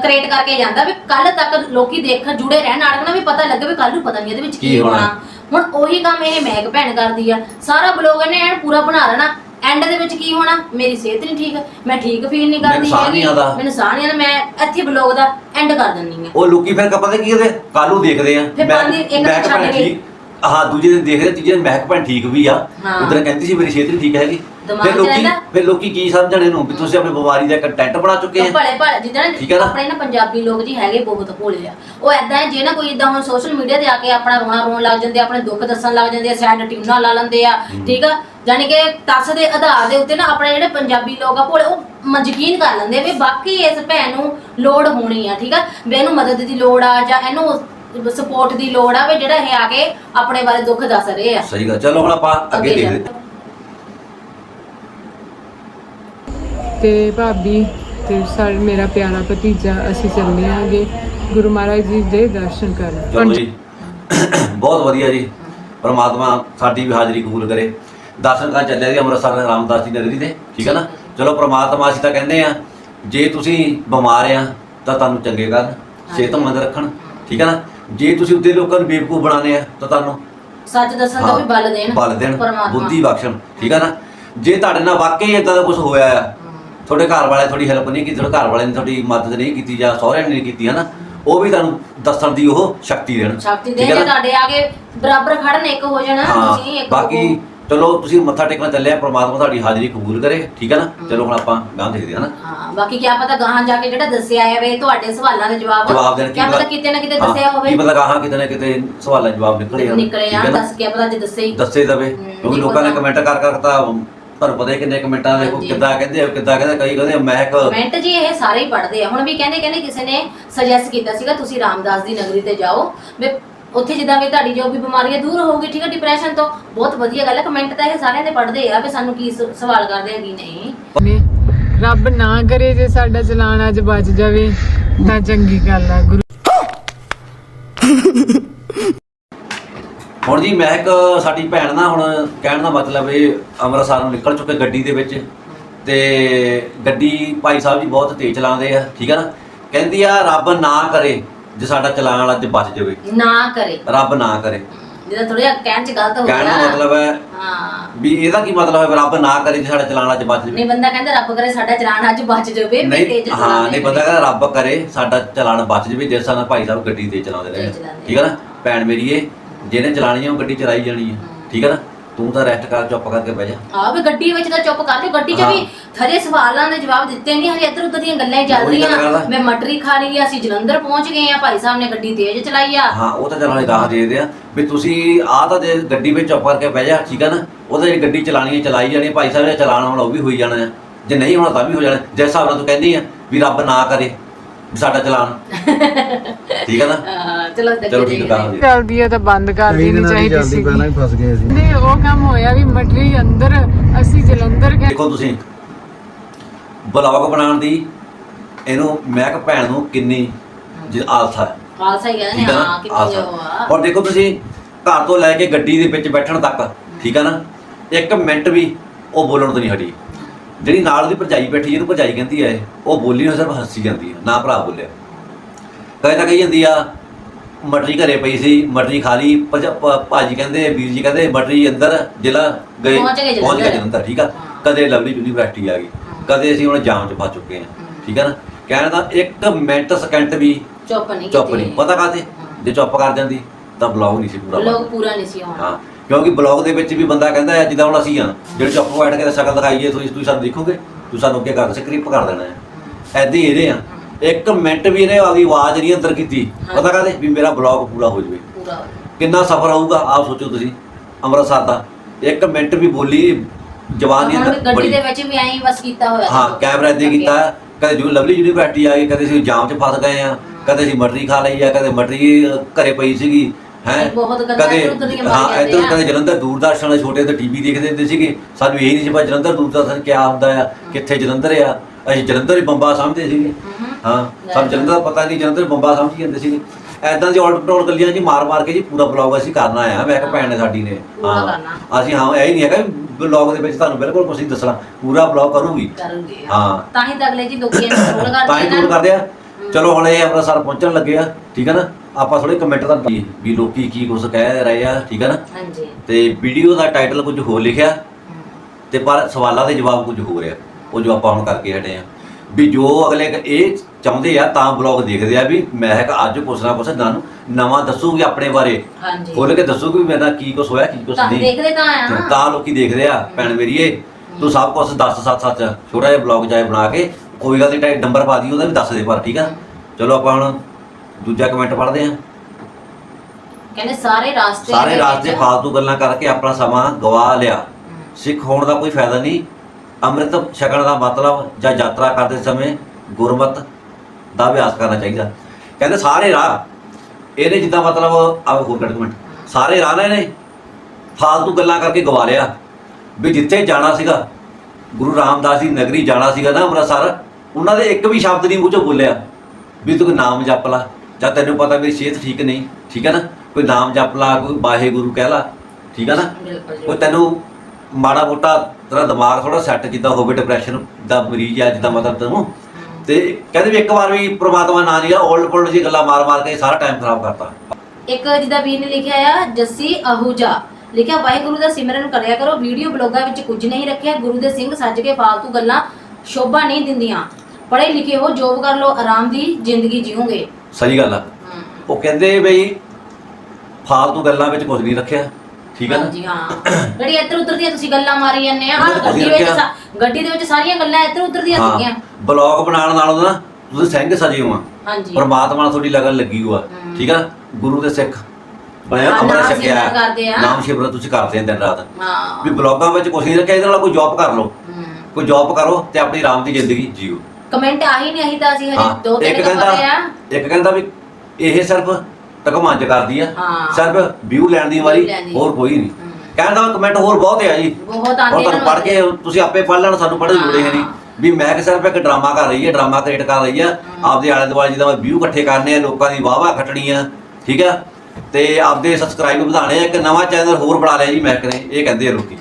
ਕ੍ਰੀਏਟ ਕਰਕੇ ਜਾਂਦਾ ਵੀ ਕੱਲ ਤੱਕ ਲੋਕੀ ਦੇਖਣ ਜੁੜੇ ਰਹਿਣ ਆੜਕਣਾ ਵੀ ਪਤਾ ਲੱਗੇ ਵੀ ਕੱਲ ਨੂੰ ਪਤਾ ਨਹੀਂ ਇਹਦੇ ਵਿੱਚ ਕੀ ਕੀ ਹੋਣਾ। ਹੋਣਾ ਹੁਣ ਉਹੀ ਕੰਮ ਇਹ ਮੈਗ ਭੈਣ ਕਰਦੀ ਆ। ਸਾਰਾ ਬਲੌਗ ਇਹਨੇ ਐਨ ਪੂਰਾ ਬਣਾ ਲੈਣਾ। ਐਂਡ ਦੇ ਵਿੱਚ ਕੀ ਹੋਣਾ? ਮੇਰੀ ਸਿਹਤ ਨਹੀਂ ਠੀਕ। ਮੈਂ ਠੀਕ ਫੀਲ ਨਹੀਂ ਕਰਦੀ ਮੈਨੂੰ ਸਾਹ ਨਹੀਂ ਆਉਂਦਾ। ਮੈਨੂੰ ਸਾਹ ਨਹੀਂ ਆਉਂਦਾ ਮੈਂ ਇੱਥੇ ਬਲੌਗ ਦਾ ਐਂਡ ਕਰ ਦਿੰਨੀ ਆ। ਉਹ ਲੋਕੀ ਫਿਰ ਕਾ ਪਤਾ ਕੀ ਉਹਦੇ ਕੱਲੂ ਦੇਖਦੇ ਆ। ਫਿਰ ਇੱਕ ਕਿਹਾ ਛੱਡ ਕੇ। ਠੀਕ ਹਾਂ ਦੂਜੇ ਦਿਨ ਦੇਖਦੇ ਤੀਜੇ ਦਿਨ ਮਹਿਕ ਭੈਣ ਠੀਕ ਵੀ ਆ। ਹਾਂ। ਉਧਰ ਕਹਿੰਦੀ ਸੀ ਮੇਰੀ ਸਿਹਤ ਨਹੀਂ ਠੀਕ ਹੈਗੀ। ਦਿਮਾਗ ਫਿਰ ਚ ਲੋਕੀ ਰਹਿੰਦਾ। ਫਿਰ ਲੋਕੀ ਕੀ ਸਮਝਣ ਇਹਨੂੰ ਵੀ ਤੁਸੀਂ ਆਪਣੀ ਬਿਮਾਰੀ ਦਾ ਕੰਟੈਂਟ ਬਣਾ ਚੁੱਕੇ ਆ ਭਲੇ ਭਲੇ ਜਿੱਦਾਂ ਠੀਕ ਹੈ ਨਾ? ਆਪਣੇ ਨਾ ਪੰਜਾਬੀ ਲੋਕ ਜੀ ਹੈਗੇ ਬਹੁਤ ਭੋਲੇ ਆ। ਉਹ ਐਦਾਂ ਜੇ ਨਾ ਕੋਈ ਇਦਾਂ ਹੁਣ ਸੋਸ਼ਲ ਮੀਡੀਆ ਤੇ ਆ ਕੇ ਆਪਣਾ ਰੋਣਾ ਰੋਣ ਲੱਗ ਜਾਂਦੇ ਆ ਆਪਣੇ ਦੁੱਖ ਦੱਸਣ ਲੱਗ ਜਾਂਦੇ ਆ ਸੈਡ ਟਿਊਨਾਂ ਲਾ ਲੈਂਦੇ ਆ ਠੀਕ ਆ? ਯਾਨੀ ਕਿ ਤਰਸ ਦੇ ਆਧਾਰ ਦੇ ਉੱਤੇ ਨਾ ਆਪਣੇ ਜਿਹੜੇ ਪੰਜਾਬੀ ਲੋਕ ਆ ਭੋਲੇ ਉਹ ਮ- ਯਕੀਨ ਕਰ ਲੈਂਦੇ ਆ ਵੀ ਬਾਕੀ ਇਸ ਭੈਣ ਨੂੰ ਲੋੜ ਹੋਣੀ ਆ ਠੀਕ ਆ? ਵੀ ਇਹਨੂੰ ਮਦਦ ਦੀ ਲੋੜ ਆ ਜਾਂ ਇਹਨੂੰ ਸਪੋਰਟ ਦੀ ਲੋੜ ਆ ਵੀ ਜਿਹੜਾ ਇਹ ਆ ਕੇ ਆਪਣੇ ਬਾਰੇ ਦੁੱਖ ਦੱਸ ਰਹੇ ਆ। ਸਹੀ ਗੱਲ। ਚਲੋ ਹੁਣ ਆਪਾਂ ਅੱਗੇ ਅੱਗੇ ਦੇਖਦੇ ਜਾ। ਤੇ ਭਾਬੀ ਤੇ ਸਾ ਮੇਰਾ ਪਿਆਰਾ ਭਤੀਜਾ ਅਸੀਂ ਚੱਲੇ ਆਂਗੇ। ਗੁਰੂ ਮਹਾਰਾਜ ਜੀ ਦੇ ਦਰਸ਼ਨ ਕਰਨ। ਚਲੋ ਜੀ। ਬਹੁਤ ਵਧੀਆ ਜੀ। ਪਰਮਾਤਮਾ ਸਾਡੀ ਵੀ ਹਾਜ਼ਰੀ ਕਬੂਲ ਕਰੇ। ਦਰਸ਼ਨ ਕਰਨ ਚੱਲਿਆ ਜੀ ਅੰਮ੍ਰਿਤਸਰ ਰਾਮਦਾਸ ਜੀ ਨਗਰੀ ਦੇ। ਠੀਕ ਹੈ ਨਾ? ਚਲੋ ਪਰਮਾਤਮਾ ਅਸੀਂ ਤਾਂ ਕਹਿੰਦੇ ਆ ਜੇ ਤੁਸੀਂ ਬਿਮਾਰ ਆ ਤਾਂ ਤੁਹਾਨੂੰ ਚੰਗੇ ਕਰਨ। ਸਿਹਤਮੰਦ ਰੱਖਣ। ਠੀਕ ਹੈ ਨਾ? ਜੇ ਤੁਸੀਂ ਉੱਤੇ ਲੋਕਾਂ ਨੂੰ ਬੇਵਕੂਫ ਬਣਾਉਂਦੇ ਆ ਤਾਂ ਤੁਹਾਨੂੰ ਸੱਚ ਦੱਸਣ ਦਾ ਵੀ ਬਲ ਦੇਣ ਬਲ ਦੇਣ। ਪਰਮਾਤਮਾ। ਬੁੱਧੀ ਬਖਸ਼ਣ। ਠੀਕ ਹੈ ਨਾ? ਜੇ ਤੁਹਾਡੇ ਨਾਲ ਵਾਕਈ ਇਦਾਂ ਦਾ ਕੁਝ ਹੋਇਆ ਆ ਤੁਹਾਡੇ ਘਰ ਵਾਲੇ ਤੁਹਾਡੀ ਹੈਲਪ ਨਹੀਂ ਕੀਤੀ ਤੁਹਾਡੇ ਘਰ ਵਾਲੇ ਨੇ ਤੁਹਾਡੀ ਮਦਦ ਨਹੀਂ ਕੀਤੀ ਜਾਂ ਸਹੁਰਿਆਂ ਨੇ ਨਹੀਂ ਕੀਤੀ ਹੈ ਨਾ ਉਹ ਵੀ ਤੁਹਾਨੂੰ ਦੱਸਣ ਦੀ ਉਹ ਸ਼ਕਤੀ ਦੇਣ ਸ਼ਕਤੀ ਦੇ ਠੀਕ ਹੈ ਨਾ? ਤੁਹਾਡੇ ਆ ਬਰਾਬਰ ਖੜਨ ਇੱਕ ਹੋ ਜਾਣਾ ਤੁਸੀਂ ਹਾਂ ਇੱਕ ਬਾਕੀ। ਚਲੋ ਤੁਸੀਂ ਮੱਥਾ ਟੇਕਣ ਚੱਲੇ ਆ ਪ੍ਰਮਾਤਮਾ ਤੁਹਾਡੀ ਹਾਜ਼ਰੀ ਕਬੂਲ ਕਰੇ ਠੀਕ ਹੈ ਨਾ ਚਲੋ ਹੁਣ ਆਪਾਂ ਗਾਂ ਦੇਖਦੇ ਹਾਂ ਨਾ ਹਾਂ ਬਾਕੀ ਕੀ ਪਤਾ ਗਾਹਾਂ ਜਾ ਕੇ ਜਿਹੜਾ ਦੱਸਿਆ ਹੈ ਵੇ ਤੁਹਾਡੇ ਸਵਾਲਾਂ ਦੇ ਜਵਾਬ ਜਵਾਬ ਦੇਣ ਕੀ ਕਿਆ ਪਤਾ ਕਿਤੇ ਨਾ ਕਿਤੇ ਹਾਂ, ਦੱਸਿਆ ਹੋਵੇ ਕੀ ਪਤਾ ਕਹਾਂ ਕਿਤੇ ਨਾ ਕਿਤੇ ਸਵਾਲਾਂ ਦੇ ਜਵਾਬ ਨਿਕਲੇ ਆਉਣ, ਨਿਕਲੇ ਠੀਕ ਆ ਹੈ ਨਾ? ਦੱਸ ਕੇ ਪਤਾ ਜੇ ਦੱਸੇ ਹੀ ਦੱਸੇ ਦਵੇ ਕਿਉਂਕਿ ਲੋਕਾਂ ਨੇ। ਕਮੈਂਟ ਕਰ ਕਰ ਤਾਂ ਤੁਹਾਨੂੰ ਪਤਾ ਹੀ ਕਿੰਨੇ ਕਮੈਂਟਾਂ ਦੇ ਹਾਂਜੀ। ਕਿੱਦਾਂ ਕਹਿੰਦੇ ਆ ਕਿੱਦਾਂ ਕਹਿੰਦੇ ਕਈ ਕਹਿੰਦੇ ਮਹਿਕ ਕਮੈਂਟ ਜੀ ਇਹ ਸਾਰੇ ਹੀ ਪੜ੍ਹਦੇ ਆ। ਹੁਣ ਵੀ ਕਹਿੰਦੇ ਕਹਿੰਦੇ ਕਿਸੇ ਨੇ ਸੁਜੈਸਟ ਕੀਤਾ ਸੀਗਾ ਤੁਸੀਂ ਰਾਮਦਾਸ ਦੀ ਨਗਰੀ ਤੇ ਜਾਓ। ਵੀ ਉੱਥੇ ਜਿੱਦਾਂ ਵੀ ਤੁਹਾਡੀ ਜੋ ਵੀ ਬਿਮਾਰੀਆਂ ਦੂਰ ਹੋਊਗੀ ਠੀਕ ਹੈ ਡਿਪਰੈਸ਼ਨ ਤੋਂ ਬਹੁਤ ਵਧੀਆ ਗੱਲ ਹੈ ਕਮੈਂਟ ਤਾਂ ਇਹ ਸਾਰਿਆਂ ਦੇ ਪੜ੍ਹਦੇ ਆ ਵੀ ਸਾਨੂੰ ਕੀ ਸ- ਸਵਾਲ ਕਰਦੇ ਆ ਕੀ ਨਹੀਂ। ਨੇ ਰੱਬ ਨਾ ਕਰੇ ਜੇ ਸਾਡਾ ਚਲਾਨ ਅੱਜ ਬਚ ਜਾਵੇ ਤਾਂ ਚੰਗੀ ਗੱਲ ਆ ਗੁਰੂ ਹੁਣ ਜੀ ਮਹਿਕ ਸਾਡੀ ਭੈਣ ਨਾ ਹੁਣ ਕਹਿਣ ਦਾ ਮਤਲਬ ਇਹ ਅੰਮ੍ਰਿਤਸਰ ਨੂੰ ਨਿਕਲ ਚੁੱਕੇ ਗੱਡੀ ਦੇ ਵਿੱਚ ਤੇ ਗੱਡੀ ਭਾਈ ਸਾਹਿਬ ਜੀ ਬਹੁਤ ਤੇਜ਼ ਚਲਾਉਂਦੇ ਆ ਠੀਕ ਹੈ ਨਾ? ਕਹਿੰਦੀ ਆ ਰੱਬ ਨਾ ਕਰੇ ਜੇ ਸਾਡਾ ਚਲਾਨ ਅੱਜ ਬਚ ਜਾਵੇ। ਨਾ ਕਰੇ। ਰੱਬ ਨਾ ਕਰੇ। ਜਿਹਦਾ ਥੋੜਾ ਜਿਹਾ ਕਹਿਣ ਚ ਗਲਤ ਹੋ ਗਿਆ ਕਹਿਣ ਦਾ ਮਤਲਬ ਹੈ ਹਾਂ। ਵੀ ਇਹਦਾ ਕੀ ਮਤਲਬ ਹੈ ਰੱਬ ਨਾ ਕਰੇ ਜੇ ਸਾਡਾ ਚਲਾਨ ਅੱਜ ਬਚ ਜਾਵੇ। ਨਹੀਂ ਬੰਦਾ ਕਹਿੰਦਾ ਰੱਬ ਕਰੇ ਸਾਡਾ ਚਲਾਨ ਅੱਜ ਬਚ ਜਾਵੇ ਵੀ ਤੇਜ਼ ਹਾਂ ਨਹੀਂ ਬੰਦਾ ਕਹਿੰਦਾ ਰੱਬ ਕਰੇ ਸਾਡਾ ਚਲਾਨ ਬਚ ਜਾਵੇ ਜਿਸ ਨਾਲ ਭਾਈ ਸਾਹਿਬ ਗੱਡੀ ਤੇ ਚਲਾਉਂਦੇ ਰਹੇ। ਠੀਕ ਹੈ ਨਾ? ਭੈਣ ਮੇਰੀ ਇਹ ਜਿਹਨੇ ਚਲਾਣੀ ਆ ਉਹ ਗੱਡੀ ਚਲਾਈ ਜਾਣੀ ਹੈ। ਠੀਕ ਹੈ ਨਾ? ਤੂੰ ਤਾਂ ਰੈਸਟ ਕਰ ਚੁੱਪ ਕਰਕੇ ਬਹਿ ਜਾ। ਆ ਵੀ ਗੱਡੀ ਵਿੱਚ ਤਾਂ ਚੁੱਪ ਕਰ ਗੱਡੀ 'ਚ। ਵੀ ਥਰੇ ਸਵਾਲਾਂ ਦੇ ਜਵਾਬ ਦਿੱਤੇ ਨਹੀਂ ਹਜੇ ਇੱਧਰ ਉੱਧਰ ਦੀਆਂ ਗੱਲਾਂ ਹੀ ਚੱਲ ਉਹੀ ਤਾਂ ਰਹੀਆਂ ਆ। ਮੈਂ ਮਟਰੀ ਖਾ ਲਈ ਆ ਅਸੀਂ ਜਲੰਧਰ ਪਹੁੰਚ ਗਏ ਆ ਭਾਈ ਸਾਹਿਬ ਨੇ ਗੱਡੀ ਤੇਜ਼ ਚਲਾਈ ਆ। ਹਾਂ ਉਹ ਤਾਂ ਚੱਲ ਹਲੇ ਰਾਹ ਦੇ ਦੇ ਆ। ਵੀ ਤੁਸੀਂ ਆਹ ਤਾਂ ਜੇ ਗੱਡੀ ਵਿੱਚ ਚੁੱਪ ਕਰਕੇ ਬਹਿ ਜਾ ਠੀਕ ਹੈ ਨਾ? ਉਹਦੇ ਜਿਹੜੀ ਗੱਡੀ ਚਲਾਣੀ ਹੈ ਚਲਾਈ ਜਾਣੀ ਭਾਈ ਸਾਹਿਬ ਨੇ ਚਲਾਣ ਹੋਣਾ ਉਹ ਵੀ ਹੋਈ ਜਾਣਾ ਜੇ ਨਹੀਂ ਹੋਣਾ ਤਾਂ ਵੀ ਹੋ ਜਾਣਾ। ਜਿਸ ਹਿਸਾਬ ਨਾਲ ਤੂੰ ਕਹਿੰਦੀ ਆ ਵੀ ਰੱਬ ਨਾ ਕਰੇ ਵੀ ਸਾਡਾ ਚਲਾਨ। ਠੀਕ ਹੈ ਨਾ? ਚਲੋ ਚਲੋ ਠੀਕ। ਜੀ। ਚੱਲਦੀ ਆ ਤਾਂ ਬੰਦ ਕਰ ਦੇਣੀ ਚਾਹੀਦੀ ਸੀ ਪਹਿਲਾਂ ਹੀ ਫਸ ਗਏ ਸੀ ਨਹੀਂ ਉਹ ਕੰਮ ਹੋਇਆ ਵੀ ਮਟਰੀ ਅੰਦਰ ਅਸੀਂ ਜਲੰਧਰ ਗਏ। ਦੇਖੋ ਤੁਸੀਂ ਬਲੌਗ ਬਣਾਉਣ ਦੀ ਇਹਨੂੰ ਮਹਿਕ ਭੈਣ ਨੂੰ ਕਿੰਨੀ ਜ- ਆਲਸਾ ਹੈ ਖਾਲਸਾ ਹੀ ਕਹਿੰਦੇ ਠੀਕ ਨੇ? ਹੈ ਹਾਂ ਨਾ ਕਿੰਨੀ ਆਲਸਾ ਜੋ ਆ। ਔਰ ਦੇਖੋ ਤੁਸੀਂ ਘਰ ਤੋਂ ਲੈ ਕੇ ਗੱਡੀ ਦੇ ਵਿੱਚ ਬੈਠਣ ਤੱਕ ਠੀਕ ਹੈ ਨਾ? ਇੱਕ ਮਿੰਟ ਵੀ ਉਹ ਬੋਲਣ ਤੋਂ ਨਹੀਂ ਹਟੀ। ਜਿਹੜੀ ਨਾਲ ਦੀ ਭਰਜਾਈ ਬੈਠੀ ਜਿਹਨੂੰ ਭਰਜਾਈ ਕਹਿੰਦੀ ਹੈ ਉਹ ਬੋਲੀ ਨਾ ਸਿਰਫ ਹੱਸੀ ਜਾਂਦੀ ਹੈ ਨਾ ਭਰਾ ਬੋਲਿਆ। ਕਦੇ ਤਾਂ ਕਹੀ ਜਾਂਦੀ ਆ ਮਟਰੀ ਘਰੇ ਪਈ ਸੀ ਮਟਰੀ ਖਾ ਲਈ ਭਜ- ਭ- ਭਾਜੀ ਕਹਿੰਦੇ ਵੀਰ ਜੀ ਕਹਿੰਦੇ ਮਟਰੀ ਅੰਦਰ ਜ਼ਿਲ੍ਹਾ ਗਏ ਪਹੁੰਚ ਗਏ ਪਹੁੰਚ ਗਏ ਜਲੰਧਰ। ਠੀਕ ਆ। ਕਦੇ ਲਵਲੀ ਯੂਨੀਵਰਸਿਟੀ ਆ ਗਈ ਕਦੇ ਅਸੀਂ ਹੁਣ ਜਾਮ 'ਚ ਫਸ ਚੁੱਕੇ ਹਾਂ ਠੀਕ ਹੈ ਨਾ? ਕਹਿਣ ਦਾ ਇੱਕ ਮਿੰਟ ਸਕਿੰਟ ਵੀ ਚੁੱਪ ਨਹੀਂ ਚੁੱਪ ਕੀਤੀ। ਨਹੀਂ। ਪਤਾ ਕਾਤੇ ਜੇ ਚੁੱਪ ਕਰ ਜਾਂਦੀ ਤਾਂ ਬਲੌਗ ਨਹੀਂ ਸੀ ਪੂਰਾ ਲੋਕ ਬਣਨਾ। ਪੂਰਾ ਨਹੀਂ ਸੀ ਹੋਣਾ ਹਾਂ ਕਿਉਂਕਿ ਬਲੌਗ ਦੇ ਵਿੱਚ ਵੀ ਬੰਦਾ ਕਹਿੰਦਾ ਹੈ ਜਿੱਦਾਂ ਹੁਣ ਅਸੀਂ ਆ ਜਿਹੜੇ ਚੁੱਪ ਬੈਠ ਕੇ ਸ਼ਕਲ ਦਿਖਾਈਏ ਤੁਸੀਂ ਤੁਸੀਂ ਸਾਨੂੰ ਦੇਖੋਗੇ ਤੁਸੀਂ ਸਾਨੂੰ ਅੱਗੇ ਕਰ ਸਕ੍ਰਿਪ ਕਰ ਦੇਣਾ ਹੈ। ਐਦਾਂ ਹੀ ਇਹਦੇ ਆ। ਇੱਕ ਮਿੰਟ ਵੀ ਇਹਨੇ ਆਪਦੀ ਆਵਾਜ਼ ਨਹੀਂ ਅੰਦਰ ਕੀਤੀ। ਪਤਾ ਕਾਤੇ ਵੀ ਮੇਰਾ ਬਲੌਗ ਪੂਰਾ ਹੋ ਜਾਵੇ। ਪੂਰਾ ਕਿੰਨਾ ਸਫਰ ਆਊਗਾ ਆਪ ਸੋਚੋ ਤੁਸੀਂ ਅੰਮ੍ਰਿਤਸਰ ਦਾ। ਇੱਕ ਮਿੰਟ ਵੀ ਬੋਲੀ ਜਵਾਨ ਨਹੀਂ ਅੰਦਰ ਗੱਡੀ ਬੜੀ ਦੇ ਵਿੱਚ ਵੀ ਐਂ ਬਸ ਕੀਤਾ ਹੋਇਆ। ਹਾਂ। ਕੈਮਰਾ ਇੱਦਾਂ ਹੀ ਕੀਤਾ। ਕਦੇ ਜੂ ਲਵਲੀ ਯੂਨੀਵਰਸਿਟੀ ਆ ਗਈ ਕਦੇ ਅਸੀਂ ਜਾਮ 'ਚ ਫਸ ਗਏ ਆ ਕਦੇ ਅਸੀਂ ਮਟਰੀ ਖਾ ਲਈ ਆ ਕਦੇ ਮਟਰੀ ਘਰੇ ਪਈ ਸੀਗੀ ਹੈ? ਬਹੁਤ ਗੱਲਾਂ ਇੱਧਰ ਉੱਧਰ ਦੀਆਂ ਮਾਰੀ ਹਾਂ ਜਾਂਦੇ ਇੱਧਰ ਆ। ਕਦੇ ਜਲੰਧਰ ਦੂਰਦਰਸ਼ਨ ਵਾਲੇ ਛੋਟੇ ਤੇ ਟੀਵੀ ਦੇਖਦੇ ਹੁੰਦੇ ਸੀਗੇ। ਸਾਨੂੰ ਇਹ ਨਹੀਂ ਸੀ ਪਤਾ ਜਲੰਧਰ ਦੂਰਦਰਸ਼ਨ ਕਿਆ ਹੁੰਦਾ ਆ ਕਿੱਥੇ ਜਲੰਧਰ ਆ ਅਸੀਂ ਜਲੰਧਰ ਹੀ ਬੰਬਾ ਸਮਝਦੇ ਸੀਗੇ। ਹਾਂ ਸਾਨੂੰ ਜਲੰਧਰ ਦਾ ਪਤਾ ਨਹੀਂ ਜਲੰਧਰ ਬੰਬਾ ਸਮਝੀ ਜਾਂਦੇ ਸੀਗੇ। ਐਦਾਂ ਦੀ ਆਲਟ ਪਟੋਲ ਗੱਲੀਆਂ ਜੀ ਮਾਰ ਮਾਰ ਕੇ ਜੀ ਪੂਰਾ ਬਲੌਗ ਅਸੀਂ ਕਰਨਾ ਆ ਮੈਂ ਕਿਹਾ ਭੈਣ ਨੇ ਸਾਡੀ ਨੇ ਹਾਂ। ਅਸੀਂ ਹਾਂ ਇਹ ਨਹੀਂ ਹੈਗਾ ਬਲੌਗ ਦੇ ਵਿੱਚ ਤੁਹਾਨੂੰ ਬਿਲਕੁਲ ਕੁਝ ਨਹੀਂ ਦੱਸਣਾ। ਪੂਰਾ ਬਲੌਗ ਕਰੂਗੀ। ਕਰੂਗੇ ਹਾਂ। ਤਾਂ ਹੀ ਤਾਂ ਅਗਲੇ ਜੀ ਲੋਕੀ ਇਹਨੂੰ control ਕਰਦੇ ਤਾਂ ਹੀ। ਟੂਰ ਕਰਦੇ ਆ। ਚਲੋ ਹੁਣ ਇਹ ਅੰਮ੍ਰਿਤਸਰ ਪਹੁੰਚਣ ਲੱਗੇ ਆ ਠੀਕ ਹੈ ਨਾ? ਆਪਾਂ ਥੋੜੇ ਕਮੈਂਟ ਤਾਂ ਵੀ ਵੀ ਲੋਕੀ ਕੀ ਕੁਝ ਕਹਿ ਰਹੇ ਆ ਠੀਕ ਹੈ ਨਾ? ਹਾਂਜੀ। ਤੇ ਵੀਡੀਓ ਦਾ ਟਾਈਟਲ ਕੁਝ ਹੋਰ ਲਿਖਿਆ ਤੇ ਪਰ ਸਵਾਲਾਂ ਦੇ ਜਵਾਬ ਕੁਝ ਹੋ ਰਿਹਾ ਉਹ ਜੋ ਆਪਾਂ ਹੁਣ ਕਰਕੇ ਹਟੇ ਆ। ਵੀ ਜੋ ਅਗਲੇ ਕ- ਇਹ ਚਾਹੁੰਦੇ ਆ ਤਾਂ ਬਲੌਗ ਦੇਖਦੇ ਆ ਵੀ ਮੈਂ ਕਿਹਾ ਅੱਜ ਕੁਛ ਨਾ ਕੁਛ ਤੁਹਾਨੂੰ ਨਵਾਂ ਦੱਸੂਗੀ ਆਪਣੇ ਬਾਰੇ। ਹਾਂਜੀ। ਖੋਲ ਕੇ ਦੱਸੂਗੀ ਵੀ ਮੇਰੇ ਕੀ ਕੁਛ ਹੋਇਆ ਕੀ ਕੁਛ ਤਾਂ ਨਹੀਂ। ਦੇਖਦੇ ਤਾਂ ਆ ਤੇ ਨਾ। ਤਾਂ ਲੋਕੀ ਦੇਖਦੇ ਆ ਭੈਣ ਮੇਰੀਏ ਤੂੰ ਸਭ ਕੁਝ ਦੱਸ ਸੱਚ ਸੱਚ ਛੋਟਾ ਜਿਹਾ ਬਲੌਗ ਜਾਏ ਬਣਾ ਕੇ ਕੋਈ ਗੱਲ ਨਹੀਂ ਟਾਈ ਨੰਬਰ ਪਾ ਦੀ ਉਹਦਾ ਵੀ ਦੱਸ ਦੇ ਪਰ ਠੀਕ ਆ? ਚਲੋ ਆਪਾਂ ਹੁਣ ਦੂਜਾ ਕਮੈਂਟ ਪੜ੍ਹਦੇ ਆ। ਕਹਿੰਦੇ ਸਾਰੇ ਰਾਸਤੇ ਸਾਰੇ ਦੇ ਰਾਸਤੇ ਵਿੱਚ- ਫਾਲਤੂ ਗੱਲਾਂ ਕਰਕੇ ਆਪਣਾ ਸਮਾਂ ਗਵਾ ਲਿਆ। ਸਿੱਖ ਹੋਣ ਦਾ ਕੋਈ ਫਾਇਦਾ ਨਹੀਂ। ਅੰਮ੍ਰਿਤ ਛਕਣ ਦਾ ਮਤਲਬ ਜਾਂ ਯਾਤਰਾ ਕਰਦੇ ਸਮੇਂ ਗੁਰਮਤ ਦਾ ਅਭਿਆਸ ਕਰਨਾ ਚਾਹੀਦਾ। ਕਹਿੰਦੇ ਸਾਰੇ ਰਾਹ ਇਹਨੇ ਜਿੱਦਾਂ ਮਤਲਬ ਆ ਹੋਰ ਕੱਢ ਕਮੈਂਟ ਸਾਰੇ ਰਾਹ ਨਾ ਫਾਲਤੂ ਗੱਲਾਂ ਕਰਕੇ ਗਵਾ ਲਿਆ ਵੀ ਜਿੱਥੇ ਜਾਣਾ ਸੀਗਾ ਗੁਰੂ ਰਾਮਦਾਸ ਦੀ ਨਗਰੀ ਜਾਣਾ ਸੀਗਾ ਨਾ ਅੰਮ੍ਰਿਤਸਰ ਉਹਨਾਂ ਦੇ ਇੱਕ ਵੀ ਸ਼ਬਦ ਨਹੀਂ ਮੂੰਹ ਚੋਂ ਬੋਲਿਆ ਵੀ ਤੂੰ ਨਾਮ ਜਪ ਲਾ। ਜਾਂ ਤੈਨੂੰ ਪਤਾ ਮੇਰੀ ਸਿਹਤ ਠੀਕ ਨਹੀਂ ਠੀਕ ਹੈ ਨਾ? ਕੋਈ ਨਾਮ ਜਪ ਲਾ ਕੋਈ ਵਾਹਿਗੁਰੂ ਕਹਿ ਲਾ ਠੀਕ ਹੈ ਨਾ? ਕੋਈ ਤੈਨੂੰ ਮਾੜਾ ਮੋਟਾ ਤੇਰਾ ਦਿਮਾਗ ਥੋੜਾ ਸੈੱਟ ਜਿੱਦਾਂ ਹੋਵੇ ਡਿਪਰੈਸ਼ਨ ਦਾ ਮਰੀਜ਼ ਆ ਜਿੱਦਾਂ ਮਤਲਬ ਤੈਨੂੰ। ਤੇ ਕਹਿੰਦੇ ਵੀ ਇੱਕ ਵਾਰ ਵੀ ਪ੍ਰਮਾਤਮਾ ਨਾ ਲਿਆ ਓਲਡ ਪੁਲਡ ਜੀ ਗੱਲਾਂ ਮਾਰ ਮਾਰ ਕੇ ਸਾਰਾ ਟਾਈਮ ਖਰਾਬ ਕਰਤਾ। ਇੱਕ ਜਿੱਦਾਂ ਵੀਰ ਨੇ ਲਿਖਿਆ ਆ ਜੱਸੀ ਅਹੂਜਾ। ਲਿਖਿਆ ਵਾਹਿਗੁਰੂ ਦਾ ਸਿਮਰਨ ਕਰਿਆ ਕਰੋ ਵੀਡੀਓ ਬਲੌਗਾਂ ਵਿੱਚ ਕੁਝ ਨਹੀਂ ਰੱਖਿਆ ਗੁਰੂ ਦੇ ਸਿੰਘ ਸੱਜ ਕੇ ਫਾਲਤੂ ਗੱਲਾਂ ਸ਼ੋਭਾ ਨਹੀਂ ਦਿੰਦੀਆਂ। ਪੜ੍ਹੇ ਲਿਖੇ ਹੋ ਜੋਬ ਕਰ ਲਓ ਆਰਾਮ ਦੀ ਜ਼ਿੰਦਗੀ ਜੀਓਗੇ। ਸਹੀ ਗੱਲ ਆ। ਉਹ ਕਹਿੰਦੇ ਬਈ ਫਾਲਤੂ ਗੱਲਾਂ ਵਿੱਚ ਕੁਝ ਨਹੀਂ ਰੱਖਿਆ। ਠੀਕ ਹੈ ਨਾ? ਹਾਂਜੀ ਹਾਂ। ਜਿਹੜੀ ਇੱਧਰ ਉੱਧਰ ਦੀਆਂ ਤੁਸੀਂ ਗੱਲਾਂ ਮਾਰੀ ਜਾਂਦੇ ਆ ਤਾਂ ਗੱਡੀ ਵਿੱਚ। ਸਾ- ਗੱਡੀ ਦੇ ਵਿੱਚ ਸਾਰੀਆਂ ਗੱਲਾਂ ਇੱਧਰ ਉੱਧਰ ਦੀਆਂ ਹਾਂ ਸੀਗੀਆਂ। ਬਲੌਗ ਬਣਾਉਣ ਨਾਲੋਂ ਨਾ ਤੁਸੀਂ ਸਿੰਘ ਸਜੇ ਹੋ ਆ। ਹਾਂਜੀ। ਪਰਮਾਤਮਾ ਨਾਲ ਤੁਹਾਡੀ ਲਗਨ ਲੱਗੀ ਹੋਆ। ਹਮ। ਠੀਕ ਆ ਗੁਰੂ ਦੇ ਸਿੱਖ। ਬਣਿਆ ਹਾਂ, ਅੰਮ੍ਰਿਤ ਨਾਮ ਛਕਿਆ। ਸਿਮਰਨ ਕਰਦੇ ਆ। ਨਾਮ ਸਿਮਰਨ ਤੁਸੀਂ ਕਰਦੇ ਆ ਦਿਨ ਰਾਤ। ਹਾਂ। ਵੀ ਬਲੌਗਾਂ ਵਿੱਚ ਕੁਝ ਨਹੀਂ ਰੱਖਿਆ ਇਹਦੇ ਨਾਲ ਕੋਈ ਜੌਬ ਕਰ ਲਓ। ਹਮ। ਕੋਈ ਜੌਬ ਕਰੋ ਤੇ ਆਪਣੀ ਆਰਾਮ ਦੀ ਜ਼ਿੰਦਗੀ ਜੀਓ। ਕਮੈਂਟ ਆਹੀ ਨਹੀਂ ਆਹੀ ਤਾਂ ਅਸੀਂ ਹਜੇ ਹਾਂ ਦੋ ਤਿੰਨ ਇੱਕ ਕਹਿੰਦਾ ਆ। ਇੱਕ ਕਹਿੰਦਾ ਵੀ ਇਹ ਸਿਰਫ ਤਕਮਾਂਜ ਕਰਦੀ ਆ। ਹਾਂ। ਸਿਰਫ ਵਿਊ ਲੈਣ ਦੀ ਵਾਰੀ View ਲੈਣ ਦੀ। ਹੋਰ ਕੋਈ ਨਹੀਂ। ਕਹਿੰਦਾ ਕਮੈਂਟ ਹੋਰ ਬਹੁਤ ਆ ਜੀ। ਬਹੁਤ ਆਉਂਦੇ ਤੁਹਾਨੂੰ ਪੜ੍ਹ ਕੇ ਤੁਸੀਂ ਆਪੇ ਪੜ੍ਹ ਲੈਣ ਸਾਨੂੰ ਪੜ੍ਹਨ ਦੀ ਲੋੜ ਹੀ ਨਹੀਂ। ਵੀ ਮੈਂ ਕਿ ਸਿਰਫ ਇੱਕ ਡਰਾਮਾ ਕਰ ਰਹੀ ਹੈ ਡਰਾਮਾ ਕ੍ਰੀਏਟ ਕਰ ਰਹੀ ਆ। ਆਪਦੇ ਆਲੇ ਦੁਆਲੇ ਜਿਹਦਾ ਮੈਂ ਵਿਊ ਇਕੱਠੇ ਕਰਨੇ ਆ ਲੋਕਾਂ ਦੀ ਵਾਹਵਾ ਖੱਟਣੀ ਆ ਠੀਕ ਆ? ਤੇ ਆਪਦੇ ਸਬਸਕ੍ਰਾਈਬ ਵਧਾਣੇ ਆ ਇੱਕ ਨਵਾਂ ਚੈਨਲ ਹੋਰ ਬਣਾ ਲਿਆ ਜੀ ਮੈਂ ਕਰੇ ਇਹ ਕਹਿੰਦੇ ਆ ਲੋਕੀ।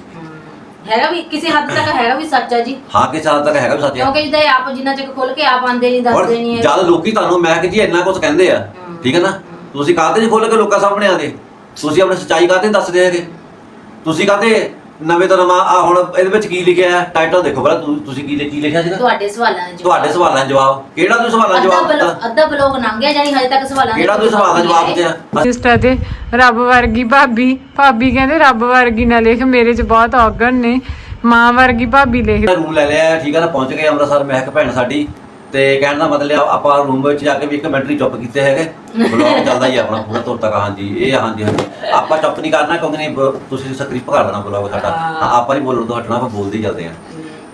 ਹੈਗਾ ਵੀ ਕਿਸੇ ਹੱਦ ਤੱਕ ਹੈਗਾ ਵੀ ਸੱਚ ਆ ਜੀ। ਹਾਂ ਕਿ ਸਾਲ ਤੱਕ ਹੈਗਾ ਵੀ ਸੱਚ ਆ। ਕਿਉਂਕਿ ਜਿੱਦਾਂ ਇਹ ਆਪ ਜਿੰਨਾ ਚਿਰ ਖੁੱਲ ਕੇ ਆਪ ਆਂਦੇ ਨਹੀਂ ਔਰ ਦੱਸਦੇ ਨਹੀਂ ਜਦ ਲੋਕੀ ਤੁਹਾਨੂੰ ਮੈਂ ਕਿ ਜੀ ਇੰਨਾ ਕੁਝ ਕਹਿੰਦੇ ਆ। ਠੀਕ ਹੈ ਨਾ? ਤੁਸੀਂ ਕਾਹਤੇ ਨਹੀਂ ਖੋਲ ਕੇ ਲੋਕਾਂ ਸਾਹਮਣੇ ਆਦੇ ਤੁਸੀਂ ਆਪਣੀ ਸੱਚਾਈ ਕਾਹਤੇ ਦੱਸਦੇ ਹੈਗੇ? ਤੁਸੀਂ ਕਾਹਤੇ ਨਵੇਂ ਤੋਂ ਨਵਾਂ ਆ ਹੁਣ ਇਹਦੇ ਵਿੱਚ ਕੀ ਲਿਖਿਆ ਹੈ? ਟਾਈਟਲ ਦੇਖੋ ਤੁ- ਤੁਸੀਂ ਕੀ ਕੀ ਲਿਖਿਆ ਸੀਗਾ? ਤੁਹਾਡੇ ਸਵਾਲਾਂ ਦੇ ਜਵਾਬ। ਤੁਹਾਡੇ ਸਵਾਲਾਂ ਦਾ ਜਵਾਬ। ਕਿਹੜਾ ਤੁਸੀਂ ਸਵਾਲਾਂ ਦਾ ਅੱਧਾ ਜਵਾਬ ਬਲੋ- ਅੱਧਾ ਬਲੋਗ ਲੰਘਿਆ ਜਾਨੀ ਹਜੇ ਤੱਕ ਸਵਾਲਾਂ ਦੇ ਕਿਹੜਾ ਤੁਸੀਂ ਸਵਾਲ ਦਾ ਜਵਾਬ। ਦਿੱਤਾ? ਇੰਸਟਾ ਤੇ ਰੱਬ ਵਰਗੀ ਭਾਬੀ ਭਾਬੀ ਕਹਿੰਦੇ ਰੱਬ ਵਰਗੀ ਨਾ ਲਿਖ ਮੇਰੇ ਚ ਬਹੁਤ ਔਗਣ ਨੇ। ਮਾਂ ਵਰਗੀ ਭਾਬੀ ਲਿਖ। ਰੂਮ ਲੈ ਲਿਆ ਠੀਕ ਹੈ ਨਾ ਪਹੁੰਚ ਗਏ ਅੰਮ੍ਰਿਤਸਰ ਮਹਿਕ ਭੈਣ ਸਾਡੀ। ਤੇ ਕਹਿਣ ਦਾ ਮਤਲਬ ਆ- ਆਪਾਂ ਰੂਮ ਵਿੱਚ ਜਾ ਕੇ ਵੀ ਇੱਕ ਮਿੰਟ ਨਹੀਂ ਚੁੱਪ ਕੀਤੇ ਹੈਗੇ। ਬਲੌਗ ਚੱਲਦਾ ਹੀ ਆ ਆਪਣਾ ਪੂਰਾ ਤੁਰ ਤੱਕ ਹਾਂਜੀ ਇਹ ਹਾਂਜੀ ਹਾਂਜੀ। ਆਪਾਂ ਚੁੱਪ ਨਹੀਂ ਕਰਨਾ ਕਿਉਂਕਿ ਨਹੀਂ ਬ- ਤੁਸੀਂ ਸਕ੍ਰਿਪਟ ਕਰ ਦੇਣਾ ਬਲੌਗ ਸਾਡਾ। ਹਾਂ, ਆਪਾਂ ਨਹੀਂ ਬੋਲਣ ਤੋਂ ਹਟਣਾ ਆਪਾਂ ਬੋਲਦੇ ਹੀ ਚੱਲਦੇ ਆ।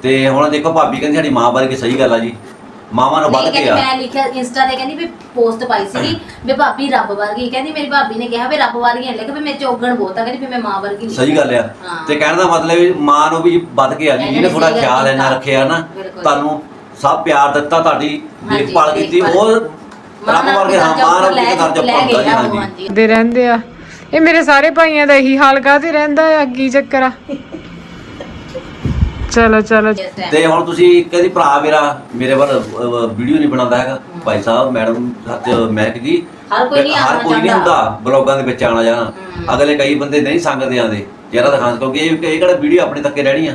ਤੇ ਹੁਣ ਦੇਖੋ ਭਾਬੀ ਕਹਿੰਦੀ ਸਾਡੀ ਮਾਂ ਬਾਰੇ ਕਿ ਸਹੀ ਗੱਲ ਆ ਜੀ। ਮਾਵਾਂ ਨੂੰ ਵੱਧ ਨਹੀਂ ਕੇ ਕਹਿੰਦੀ ਆ। ਮੈਂ ਲਿਖਿਆ ਇੰਸਟਾ ਤੇ ਕਹਿੰਦੀ ਵੀ ਪੋਸਟ ਪਾਈ ਸੀਗੀ ਵੀ ਭਾਬੀ ਰੱਬ ਵਰਗੀ ਕਹਿੰਦੀ ਮੇਰੀ ਭਾਬੀ ਨੇ ਕਿਹਾ ਵੀ ਰੱਬ ਵਰਗੀ ਨਹੀਂ ਲਿਖ ਵੀ ਮੇਰੇ ਚ ਔਗਣ ਬਹੁਤ ਆ ਕਹਿੰਦੀ ਵੀ ਮੈਂ ਮਾਂ ਵਰਗੀ ਲਿਖੀ ਸਹੀ ਗੱਲ ਆ। ਹਾਂ। ਤੇ ਕਹਿਣ ਦਾ ਮਤਲਬ ਵੀ ਮਾਂ ਨੂੰ ਵੀ ਵੱਧ ਕੇ ਆ ਜੀ ਜਿਹਨੇ ਥੋੜਾ ਖਿਆਲ ਇੰਨਾ। ਰੱਖਿਆ ਨਾ ਬਿਲਕੁਲ। ਤੁਹਾਨੂੰ ਸਭ ਪਿਆਰ ਦਿੱਤਾ ਤੁਹਾਡੀ ਦੇਖਭਾਲ ਕੀਤੀ। ਉਹ ਮਾਂ ਰੱਬ ਵਰਗੇ ਹਾਂ ਦਰਜਾ ਮਾਂ ਉੱਪਰ ਨੂੰ ਲੈ ਵੀ ਦਰਜਾ ਲੈ ਪਾਉਂਦਾ ਜੀ ਹਾਂਜੀ। ਦੇ ਰਹਿੰਦੇ ਆ। ਇਹ ਮੇਰੇ ਸਾਰੇ ਭਾਈਆਂ ਦਾ ਇਹੀ ਹਾਲ ਕਾਹਤੇ ਰਹਿੰਦਾ ਆ? ਕੀ ਚੱਕਰ ਆ? ਚਲੋ ਚਲੋ। ਤੇ ਹੁਣ ਤੁਸੀਂ ਕਹਿੰਦੀ ਭਰਾ ਮੇਰਾ ਮੇਰੇ ਵੱਲ ਵੀਡੀਓ ਨਹੀਂ ਬਣਾਉਂਦਾ ਹੈਗਾ। ਭਾਈ ਸਾਹਿਬ ਮੈਡਮ ਸੱਚ ਮਹਿਕ ਜੀ ਹਰ ਕੋਈ ਨਹੀਂ ਹਰ ਕੋਈ ਨਹੀਂ। ਹੁੰਦਾ ਬਲੌਗਾਂ ਦੇ ਵਿੱਚ ਆਉਣਾ ਜਾਣਾ। ਅਗਲੇ ਕਈ ਬੰਦੇ ਨਹੀਂ ਸੰਗਦੇ ਆਂਦੇ ਜਿਹੜਾ ਦਿਖਾਣ ਕਿਉਂਕਿ ਇਹ ਇਹ ਕਿਹੜਾ ਵੀਡੀਓ ਆਪਣੇ ਤੱਕੇ ਰਹਿਣੀ ਆ।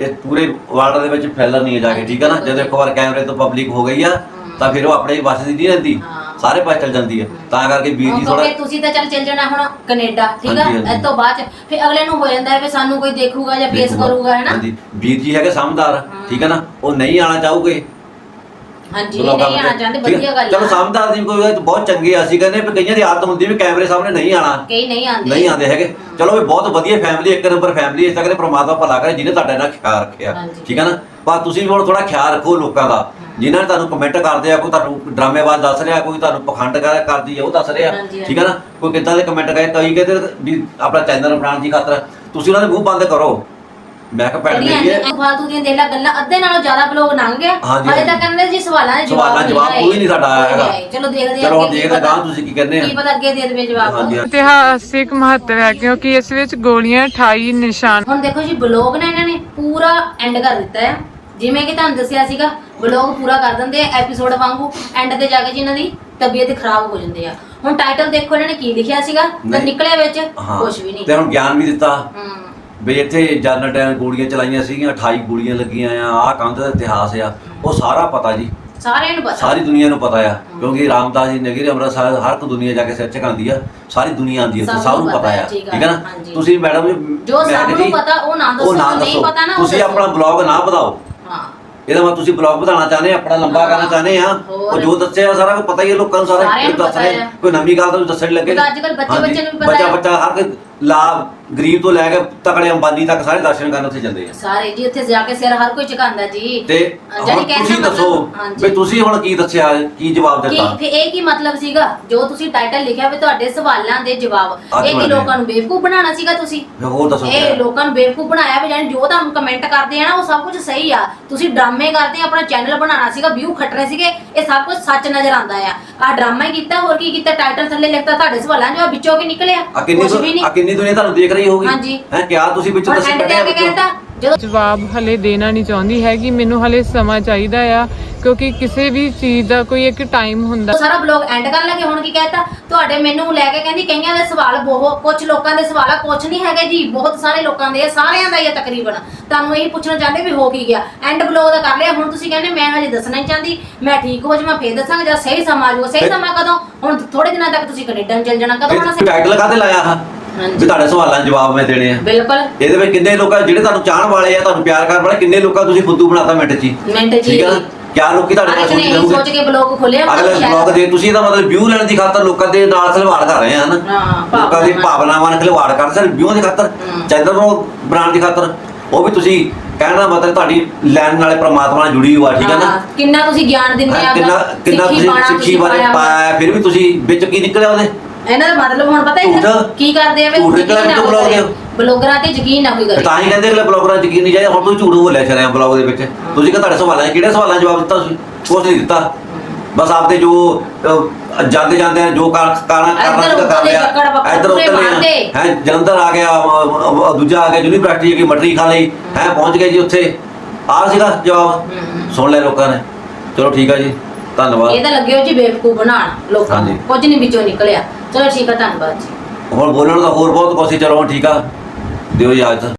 ਇਹ ਪੂਰੇ ਵਰਲਡ ਦੇ ਵਿੱਚ ਫੈਲਣ ਨਹੀਂ ਜਾ ਕੇ ਠੀਕ ਹੈ ਨਾ? ਜਦੋਂ ਇੱਕ ਵਾਰ ਕੈਮਰੇ ਤੋਂ ਪਬਲਿਕ ਹੋ ਗਈ ਆ ਤਾਂ ਫਿਰ ਉਹ ਆਪਣੇ ਵੱਸ ਦੀ ਨਹੀਂ ਰਹਿੰਦੀ। ਹਾਂ। ਸਾਰੇ ਪਾਸੇ ਚੱਲ ਜਾਂਦੀ ਹੈ। ਤਾਂ ਕਰਕੇ ਵੀਰ ਜੀ ਥੋੜਾ ਤੁਸੀਂ ਤਾਂ ਚੱਲ ਚੱਲ ਜਾਣਾ ਹੁਣ ਕੈਨੇਡਾ ਠੀਕ ਆ। ਇਸ ਤੋਂ ਬਾਅਦ ਫਿਰ ਅਗਲੇ ਨੂੰ ਹੋ ਜਾਂਦਾ ਹੈ ਵੀ ਸਾਨੂੰ ਕੋਈ ਦੇਖੂਗਾ ਜਾਂ ਫੇਸ। ਕਰੂਗਾ ਹੈਨਾ ਹਾਂਜੀ। ਵੀਰ ਜੀ ਹੈਗੇ ਸਮਝਦਾਰ ਠੀਕ ਹੈ ਨਾ? ਉਹ ਨਹੀਂ ਆਣਾ ਚਾਹੂਗੇ ਹਾਂਜੀ ਬਲੌਗਾਂ ਨਹੀਂ ਆਣਾ ਵਿੱਚ। ਚਾਹੁੰਦੇ ਠੀਕ ਹੈ? ਵਧੀਆ ਗੱਲ ਚਲੋ ਆ ਸਮਝਦਾਰ ਦੀ ਕੋਈ ਗੱਲ ਬਹੁਤ ਚੰਗੀ ਆ ਅਸੀਂ ਕਹਿੰਦੇ ਵੀ ਕਈਆਂ ਦੀ ਆਦਤ ਹੁੰਦੀ ਵੀ ਕੈਮਰੇ ਸਾਹਮਣੇ ਨਹੀਂ ਆਣਾ ਕਈ ਨਹੀਂ ਆਉਂਦੇ। ਨਹੀਂ ਆਉਂਦੇ ਹੈਗੇ। ਚਲੋ ਵੀ ਬਹੁਤ ਵਧੀਆ ਫੈਮਿਲੀ ਇੱਕ ਨੰਬਰ ਫੈਮਿਲੀ ਇਸ ਤੱਕ ਦੇ ਪ੍ਰਮਾਤਮਾ ਭਲਾ ਕਰੇ ਜਿਹਨੇ ਤੁਹਾਡਾ ਇਹਨਾਂ ਖਿਆਲ ਰੱਖਿਆ। ਹਾਂਜੀ। ਠੀਕ ਹੈ ਨਾ? ਪਰ ਤੁਸੀਂ ਵੀ ਹੁਣ ਥੋੜਾ ਖਿਆਲ ਰੱਖੋ ਲੋਕਾਂ ਦਾ। ਜਿਨ੍ਹਾਂ ਨੇ ਤੁਹਾਨੂੰ ਕਮੈਂਟ ਕਰਦੇ ਆ ਕੋਈ ਤੁਹਾਨੂੰ ਡਰਾਮੇਬਾਜ਼ ਦੱਸ ਰਿਹਾ ਕੋਈ ਤੁਹਾਨੂੰ ਪਖੰਡ ਕਰ- ਕਰਦੀ ਆ ਉਹ ਦੱਸ ਰਿਹਾ। ਹਾਂਜੀ, ਠੀਕ ਹੈ ਨਾ? ਕੋਈ ਕਿੱਦਾਂ ਦੇ ਕਮੈਂਟ ਕਰੇ ਕਈ ਕਹਿੰਦੇ ਵੀ ਆਪਣਾ ਚੈਨਲ ਬਣਾਉਣ ਦੀ ਖਾਤਰ। ਤੁਸੀਂ ਉਹਨਾਂ ਦੇ ਮੂੰਹ ਬੰਦ ਕਰੋ। ਮੈਂ ਕਿਹਾ ਭੈਣ ਮੇਰੀ ਇੰਨੀਆਂ ਫਾਲਤੂ ਦੀਆਂ ਦੇਖ ਲੈ ਗੱਲਾਂ ਅੱਧੇ ਨਾਲੋਂ ਜ਼ਿਆਦਾ ਬਲੌਗ ਲੰਘ ਗਿਆ। ਹਾਂਜੀ। ਤੱਕ ਕਹਿੰਦੇ ਜੀ ਸਵਾਲਾਂ ਦੇ ਜਵਾਬ ਸਵਾਲਾਂ ਦੇ ਜਵਾਬ ਆਏ। ਕੋਈ ਨਹੀਂ ਸਾਡਾ ਆਇਆ ਹੈਗਾ। ਆਏ। ਚਲੋ ਦੇਖਦੇ ਚਲੋ ਹੁਣ ਅੱਗੇ ਕੀ ਦੇਖਦੇ ਗਾਂ ਤੁਸੀਂ ਕੀ ਕਹਿੰਦੇ ਆ। ਕੀ ਪਤਾ ਅੱਗੇ ਦੇ ਦੇਵੇ ਜਵਾਬ ਹਾਂਜੀ ਇਤਿਹਾਸਿਕ ਮਹੱਤਵ ਹੈ ਕਿਉਂਕਿ ਇਸ ਵਿੱਚ ਗੋਲੀਆਂ 28 ਨਿਸ਼ਾਨ ਹੁਣ ਦੇਖੋ ਜੀ ਬਲੌਗ ਨੇ ਇਹਨਾਂ ਨੇ ਪੂਰਾ ਐਂਡ ਕਰ ਦਿੱਤਾ ਹੈ। ਜਿਵੇਂ ਕਿ ਤੁਹਾਨੂੰ ਦੱਸਿਆ ਸੀਗਾ ਬਲੌਗ ਪੂਰਾ ਕਰ ਦਿੰਦੇ ਆ ਐਪੀਸੋਡ ਵਾਂਗੂ। ਐਂਡ ਤੇ ਜਾ ਕੇ ਜੀ ਇਹਨਾਂ ਦੀ ਤਬੀਅਤ ਖਰਾਬ ਹੋ ਜਾਂਦੀ ਆ। ਹੁਣ ਟਾਈਟਲ ਦੇਖੋ ਇਹਨਾਂ ਨੇ ਕੀ ਲਿਖਿਆ ਸੀਗਾ ਤੇ ਨਹੀਂ। ਨਿਕਲਿਆ ਵਿੱਚ ਹਾਂ। ਕੁਝ ਵੀ ਨਹੀਂ। ਤੇ ਹੁਣ ਗਿਆਨ ਵੀ ਦਿੱਤਾ। ਹੂੰ। ਵੀ ਇੱਥੇ ਜਨਰਲ ਟਾਈਮ ਗੋਲੀਆਂ ਚਲਾਈਆਂ ਸੀਗੀਆਂ 28 ਗੋਲੀਆਂ ਲੱਗੀਆਂ ਆ ਆਹ ਕੰਧ ਦਾ ਇਤਿਹਾਸ ਆ ਉਹ ਸਾਰਾ ਪਤਾ ਜੀ। ਸਾਰਿਆਂ ਨੂੰ ਪਤਾ। ਸਾਰੀ ਦੁਨੀਆ ਨੂੰ ਪਤਾ ਆ ਕਿਉਂਕਿ ਰਾਮਦਾਸ ਜੀ ਨਗਰੀ ਅੰਮ੍ਰਿਤਸਰ ਹਰ ਇੱਕ ਦੁਨੀਆ ਜਾ ਕੇ ਸਿਰ ਝੁਕਾਉਂਦੀ ਆ ਸਾਰੀ ਦੁਨੀਆ ਆਉਂਦੀ ਆ ਸਭ ਨੂੰ ਪਤਾ ਆ। ਠੀਕ ਹੈ ਆ, ਨਾ। ਤੁਸੀਂ ਮੈਡਮ ਜੋ ਸਭ ਨੂੰ ਪਤਾ ਉਹ ਨਾ ਦੱਸੋ, ਨਹੀਂ ਪਤਾ ਨਾ ਤੁਸੀਂ। ਆਪਣਾ ਬਲੌਗ ਨਾ ਵਧਾਓ। ਹਾਂ। ਇਹਦਾ ਮਤਲਬ ਤੁਸੀਂ ਬਲੌਗ ਵਧਾਉਣਾ ਚਾਹੁੰਦੇ ਆ ਆਪਣਾ ਲੰਬਾ ਕਰਨਾ ਚਾਹੁੰਦੇ ਆ। ਉਹ ਜੋ ਦੱਸਿਆ ਸਾਰਾ ਕੁਝ ਪਤਾ ਹੀ ਹੈ ਲੋਕਾਂ ਨੂੰ ਸਾਰਾ ਦੱਸ ਰਿਹਾ। ਕੋਈ ਨਵੀਂ ਗੱਲ ਤਾਂ ਦੱਸਣ ਲੱਗੇ ਅੱਜ ਕੱਲ੍ਹ ਬੱਚੇ- ਬੱਚੇ ਨੂੰ ਵੀ ਪਤਾ ਬੱਚਾ ਹੈ। ਬੱਚਾ ਹਰ ਲਾਭ ਗਰੀਬ ਤੋਂ ਲੈ ਕੇ ਤਕੜੇ ਅੰਬਾਨੀ ਤੱਕ ਸਾਰੇ ਦਰਸ਼ਨ ਕਰਨ ਉੱਥੇ ਜਾਂਦੇ ਆ। ਸਾਰੇ ਜੀ ਉੱਥੇ ਜਾ ਕੇ ਸਿਰ ਹਰ ਕੋਈ ਝੁਕਾਉਂਦਾ ਜੀ। ਤੇ ਹੁਣ ਕਹਿਣ ਦਾ ਤੁਸੀਂ ਦੱਸੋ ਹਾਂਜੀ। ਵੀ ਤੁਸੀਂ ਹੁਣ ਕੀ ਦੱਸਿਆ ਕੀ ਜਵਾਬ ਕੀ ਦਿੱਤਾ ਫਿਰ ਇਹ ਕੀ ਮਤਲਬ ਸੀਗਾ? ਜੋ ਤੁਸੀਂ ਟਾਈਟਲ ਲਿਖਿਆ ਵੀ ਤੁਹਾਡੇ ਸਵਾਲਾਂ ਦੇ ਜਵਾਬ। ਇਹ ਕੀ। ਲੋਕਾਂ ਨੂੰ ਬੇਵਕੂਫ ਬਣਾਉਣਾ ਸੀਗਾ ਤੁਸੀਂ? ਫਿਰ ਹੋਰ ਦੱਸੋ ਇਹ ਕਿਆ? ਲੋਕਾਂ ਨੂੰ ਬੇਵਕੂਫ ਬਣਾਇਆ ਵੀ ਜਾਨੀ ਜੋ ਤੁਹਾਨੂੰ ਕਮੈਂਟ ਕਰਦੇ ਆ ਨਾ ਉਹ ਸਭ ਕੁਝ ਸਹੀ ਆ। ਤੁਸੀਂ ਡਰਾਮੇ ਕਰਦੇ ਆ ਆਪਣਾ ਚੈਨਲ ਬਣਾਉਣਾ ਸੀਗਾ ਵਿਊ ਖੱਟਣੇ ਸੀਗੇ ਇਹ ਸਭ ਕੁਝ ਸੱਚ ਨਜ਼ਰ ਆਉਂਦਾ ਆ। ਆ ਡਰਾਮਾ ਹੀ ਕੀਤਾ ਹੋਰ ਕੀ ਕੀਤਾ? ਟਾਈਟਲ ਥੱਲੇ ਲਿਖਤਾ ਤੁਹਾਡੇ ਸਵਾਲਾਂ ਜਵਾਬ ਵਿੱਚੋਂ ਕੀ ਨਿਕਲਿਆ। ਆ ਕਿੰਨੀ ਕੁਝ ਵੀ ਨਹੀਂ। ਆ ਕਿੰਨੀ ਦੁਨੀਆ ਤੁਹਾਨੂੰ ਦੇਖ ਰਹੀ ਹੋਊਗੀ? ਹਾਂਜੀ। ਹੈ ਕਿਆ ਤੁਸੀਂ ਵਿੱਚੋਂ ਹੁਣ ਦੱਸ ਕੇ ਕਹਿੰਦਾ ਜਦੋਂ ਜਵਾਬ ਹਲੇ ਦੇਣਾ ਨਹੀਂ ਚਾਹੁੰਦੀ ਹੈ ਕਿ ਮੈਨੂੰ ਹਲੇ ਸਮਾਂ ਚਾਹੀਦਾ ਆ ਕਿਉਂਕਿ ਕਿਸੇ ਵੀ ਚੀਜ਼ ਦਾ ਕੋਈ ਇੱਕ ਟਾਈਮ ਹੁੰਦਾ। ਸਾਰਾ ਬਲੌਗ ਐਂਡ ਕਰਨ ਲੱਗੇ ਹੁਣ ਕੀ ਕਹਿਤਾ? ਤੁਹਾਡੇ ਮੈਨੂੰ ਲੈ ਕੇ ਕਹਿੰਦੀ ਕਈਆਂ ਦੇ ਸਵਾਲ ਬਹੁਤ ਕੁਝ ਲੋਕਾਂ ਦੇ ਸਵਾਲ ਆ ਕੁਝ ਨਹੀਂ ਹੈਗੇ ਜੀ ਬਹੁਤ ਸਾਰੇ ਲੋਕਾਂ ਦੇ ਆ ਸਾਰਿਆਂ ਦਾ ਹੀ ਆ ਤਕਰੀਬਨ। ਤੁਹਾਨੂੰ ਇਹੀ ਪੁੱਛਣਾ ਚਾਹੁੰਦੇ ਵੀ ਹੋ ਕੀ ਗਿਆ? ਐਂਡ ਬਲੌਗ ਦਾ ਕਰ ਲਿਆ ਹੁਣ ਤੁਸੀਂ ਕਹਿੰਦੇ ਮੈਂ ਹਜੇ ਦੱਸਣਾ ਨਹੀਂ ਚਾਹੁੰਦੀ ਮੈਂ ਠੀਕ ਹੋ ਜਾਵਾਂ ਫੇਰ ਦੱਸਾਂਗਾ ਜਦ ਸਹੀ ਸਮਾਂ ਆ ਜਾਊਗਾ ਸਹੀ ਸਮਾਂ ਕਦੋਂ? ਹੁਣ ਥੋੜੇ ਦਿਨਾਂ ਤੱਕ ਤੁਸੀਂ ਕੈਨੇਡਾ ਨੂੰ ਚੱਲ ਜਾਣਾ ਕਦੋਂ ਆਉਣਾ ਟਾਈਟਲ ਕਾਤੇ ਲਾਇਆ ਆ ਹਾਂਜੀ। ਵੀ ਤੁਹਾਡੇ ਸਵਾਲਾਂ ਦੇ ਜਵਾਬ ਮੈਂ ਦੇਣੇ ਆ ਬਿਲਕੁਲ ਇਹਦੇ ਵਿੱਚ ਕਿੰਨੇ ਲੋਕਾਂ ਜਿਹੜੇ ਤੁਹਾਨੂੰ ਚਾਹਣ ਵਾਲੇ ਆ ਤੁਹਾਨੂੰ ਪਿਆਰ ਕਰਨ ਵਾਲੇ ਕਿੰਨੇ ਲੋਕਾਂ ਤੁਸੀਂ ਫੁੱਦੂ ਬਣਾਤਾ ਮਿੰਟ 'ਚ ਹੀ ਮਿੰਟ ਹੀ। ਠੀਕ ਆ? ਕਿਆ ਲੋਕੀ ਤੁਹਾਡੇ ਨਾਲ ਨੇ ਸੋਚ ਇਹੀ ਸੋਚ ਰਹੋਗੇ ਕੇ ਬਲੌਗ ਖੋਲਿਆ ਅਗਲੇ ਬਲੌਗ ਦੇ ਤੁਸੀਂ ਇਹਦਾ ਮਤਲਬ ਵਿਊ ਲੈਣ ਦੀ ਖਾਤਰ ਲੋਕਾਂ ਦੇ ਨਾਲ ਖਿਲਵਾੜ ਕਰ ਰਹੇ ਹਨ ਹਾਂ, ਲੋਕਾਂ ਦੀ ਭਾਵਨਾਵਾਂ। ਨਾਲ ਖਿਲਵਾੜ ਕਰ ਸਰ ਵਿਊ ਦੀ ਖਾਤਰ ਹਮ। ਚੈਨਲ ਨੂੰ ਬਣਾਉਣ ਦੀ ਖਾਤਰ ਉਹ ਵੀ ਤੁਸੀਂ ਕਹਿਣ ਦਾ ਮਤਲਬ ਤੁਹਾਡੀ ਲੈਣ ਨਾਲੇ ਪ੍ਰਮਾਤਮਾ ਨਾਲ ਜੁੜੀ ਹੋਈ ਆ ਠੀਕ ਹੈ ਨਾ ਹਾਂ, ਕਿੰਨਾ ਤੁਸੀਂ ਗਿਆਨ ਦਿੰਦੇ ਆ ਕਿੰਨਾ ਕਿੰਨਾ ਤੁਸੀਂ ਸਿੱਖੀ ਬਾਰੇ। ਪਾਇਆ ਫਿਰ ਵੀ ਤੁਸੀਂ ਵਿੱਚ ਕੀ ਨਿਕਲਿਆ ਉਹਦੇ ਇਹਨਾਂ ਦਾ ਮਤਲਬ ਹੁਣ ਪਤਾ ਹੈ ਝੂਠ। ਕੀ ਕਰਦੇ ਆ ਵੀ ਝੂਠ ਯਕੀਨ ਨਿਕਲਿਆ ਨਾ ਵੀ ਬਲੌਗ। ਦੇ। ਬਲੌਗਰਾਂ ਤੇ ਯਕੀਨ ਨਾ ਕੋਈ ਕਰੇ। ਤਾਂ ਹੀ ਕਹਿੰਦੇ ਅਗਲੇ ਬਲੌਗਰਾਂ 'ਚ ਯਕੀਨ ਨਹੀਂ ਜਾਏ। ਹੁਣ ਤੁਸੀਂ ਝੂਠ ਬੋਲਿਆ ਸ਼ਰਿਆ ਬਲੌਗ ਦੇ ਵਿੱਚ। ਤੁਸੀਂ ਕਿ ਤੁਹਾਡੇ ਸਵਾਲਾਂ 'ਚ ਕਿਹੜੇ ਸਵਾਲਾਂ ਦਾ ਜਵਾਬ ਦਿੱਤਾ ਤੁਸੀਂ? ਕੁਛ ਨਹੀਂ ਦਿੱਤਾ। ਬਸ ਆਪਦੇ ਜੋ ਅਹ, ਜਾਂਦੇ ਜਾਂਦੇ ਜੋ ਕਾਰ- ਕਾਰਾਂ ਕਰਨਾ ਇੱਧਰ ਸੀਗਾ ਕਰ ਉੱਧਰ ਦੇ ਲਿਆ। ਚੱਕਰ ਬੱਕਰ ਇੱਧਰ ਪੂਰੇ ਉੱਧਰ ਮਾਰਦੇ। ਹੈ ਜਲੰਧਰ ਆ ਗਿਆ ਦੂਜਾ ਆ ਗਿਆ ਯੂਨੀਵਰਸਿਟੀ ਕੀ ਮਟਰੀ ਖਾ ਲਈ। ਹੈ ਪਹੁੰਚ ਗਏ ਜੀ ਉੱਥੇ। ਆ ਸੀਗਾ ਜਵਾਬ। ਸੁਣ ਲਿਆ ਲੋਕਾਂ ਨੇ। ਚਲੋ ਠੀਕ ਆ ਜੀ। ਧੰਨਵਾਦ। ਇਹ ਤਾਂ ਲੱਗੇ ਹੋ ਜੀ ਬੇਵਕੂਫ ਬਣਾਉਣ ਲੋਕਾਂ ਨੂੰ। ਹਾਂਜੀ। ਕੁਝ ਨਹੀਂ ਵਿੱਚੋਂ ਨਿਕਲਿਆ। ਚਲੋ ਠੀਕ ਆ ਧੰਨਵਾਦ ਜੀ। ਹੁਣ ਬੋਲਣ ਦਾ ਹੋਰ ਬਹੁਤ ਕੁਛ ਸੀ। ਚਲੋ ਹੁਣ ਠੀਕ ਆ। ਦਿਓ ਇਜਾਜ਼ਤ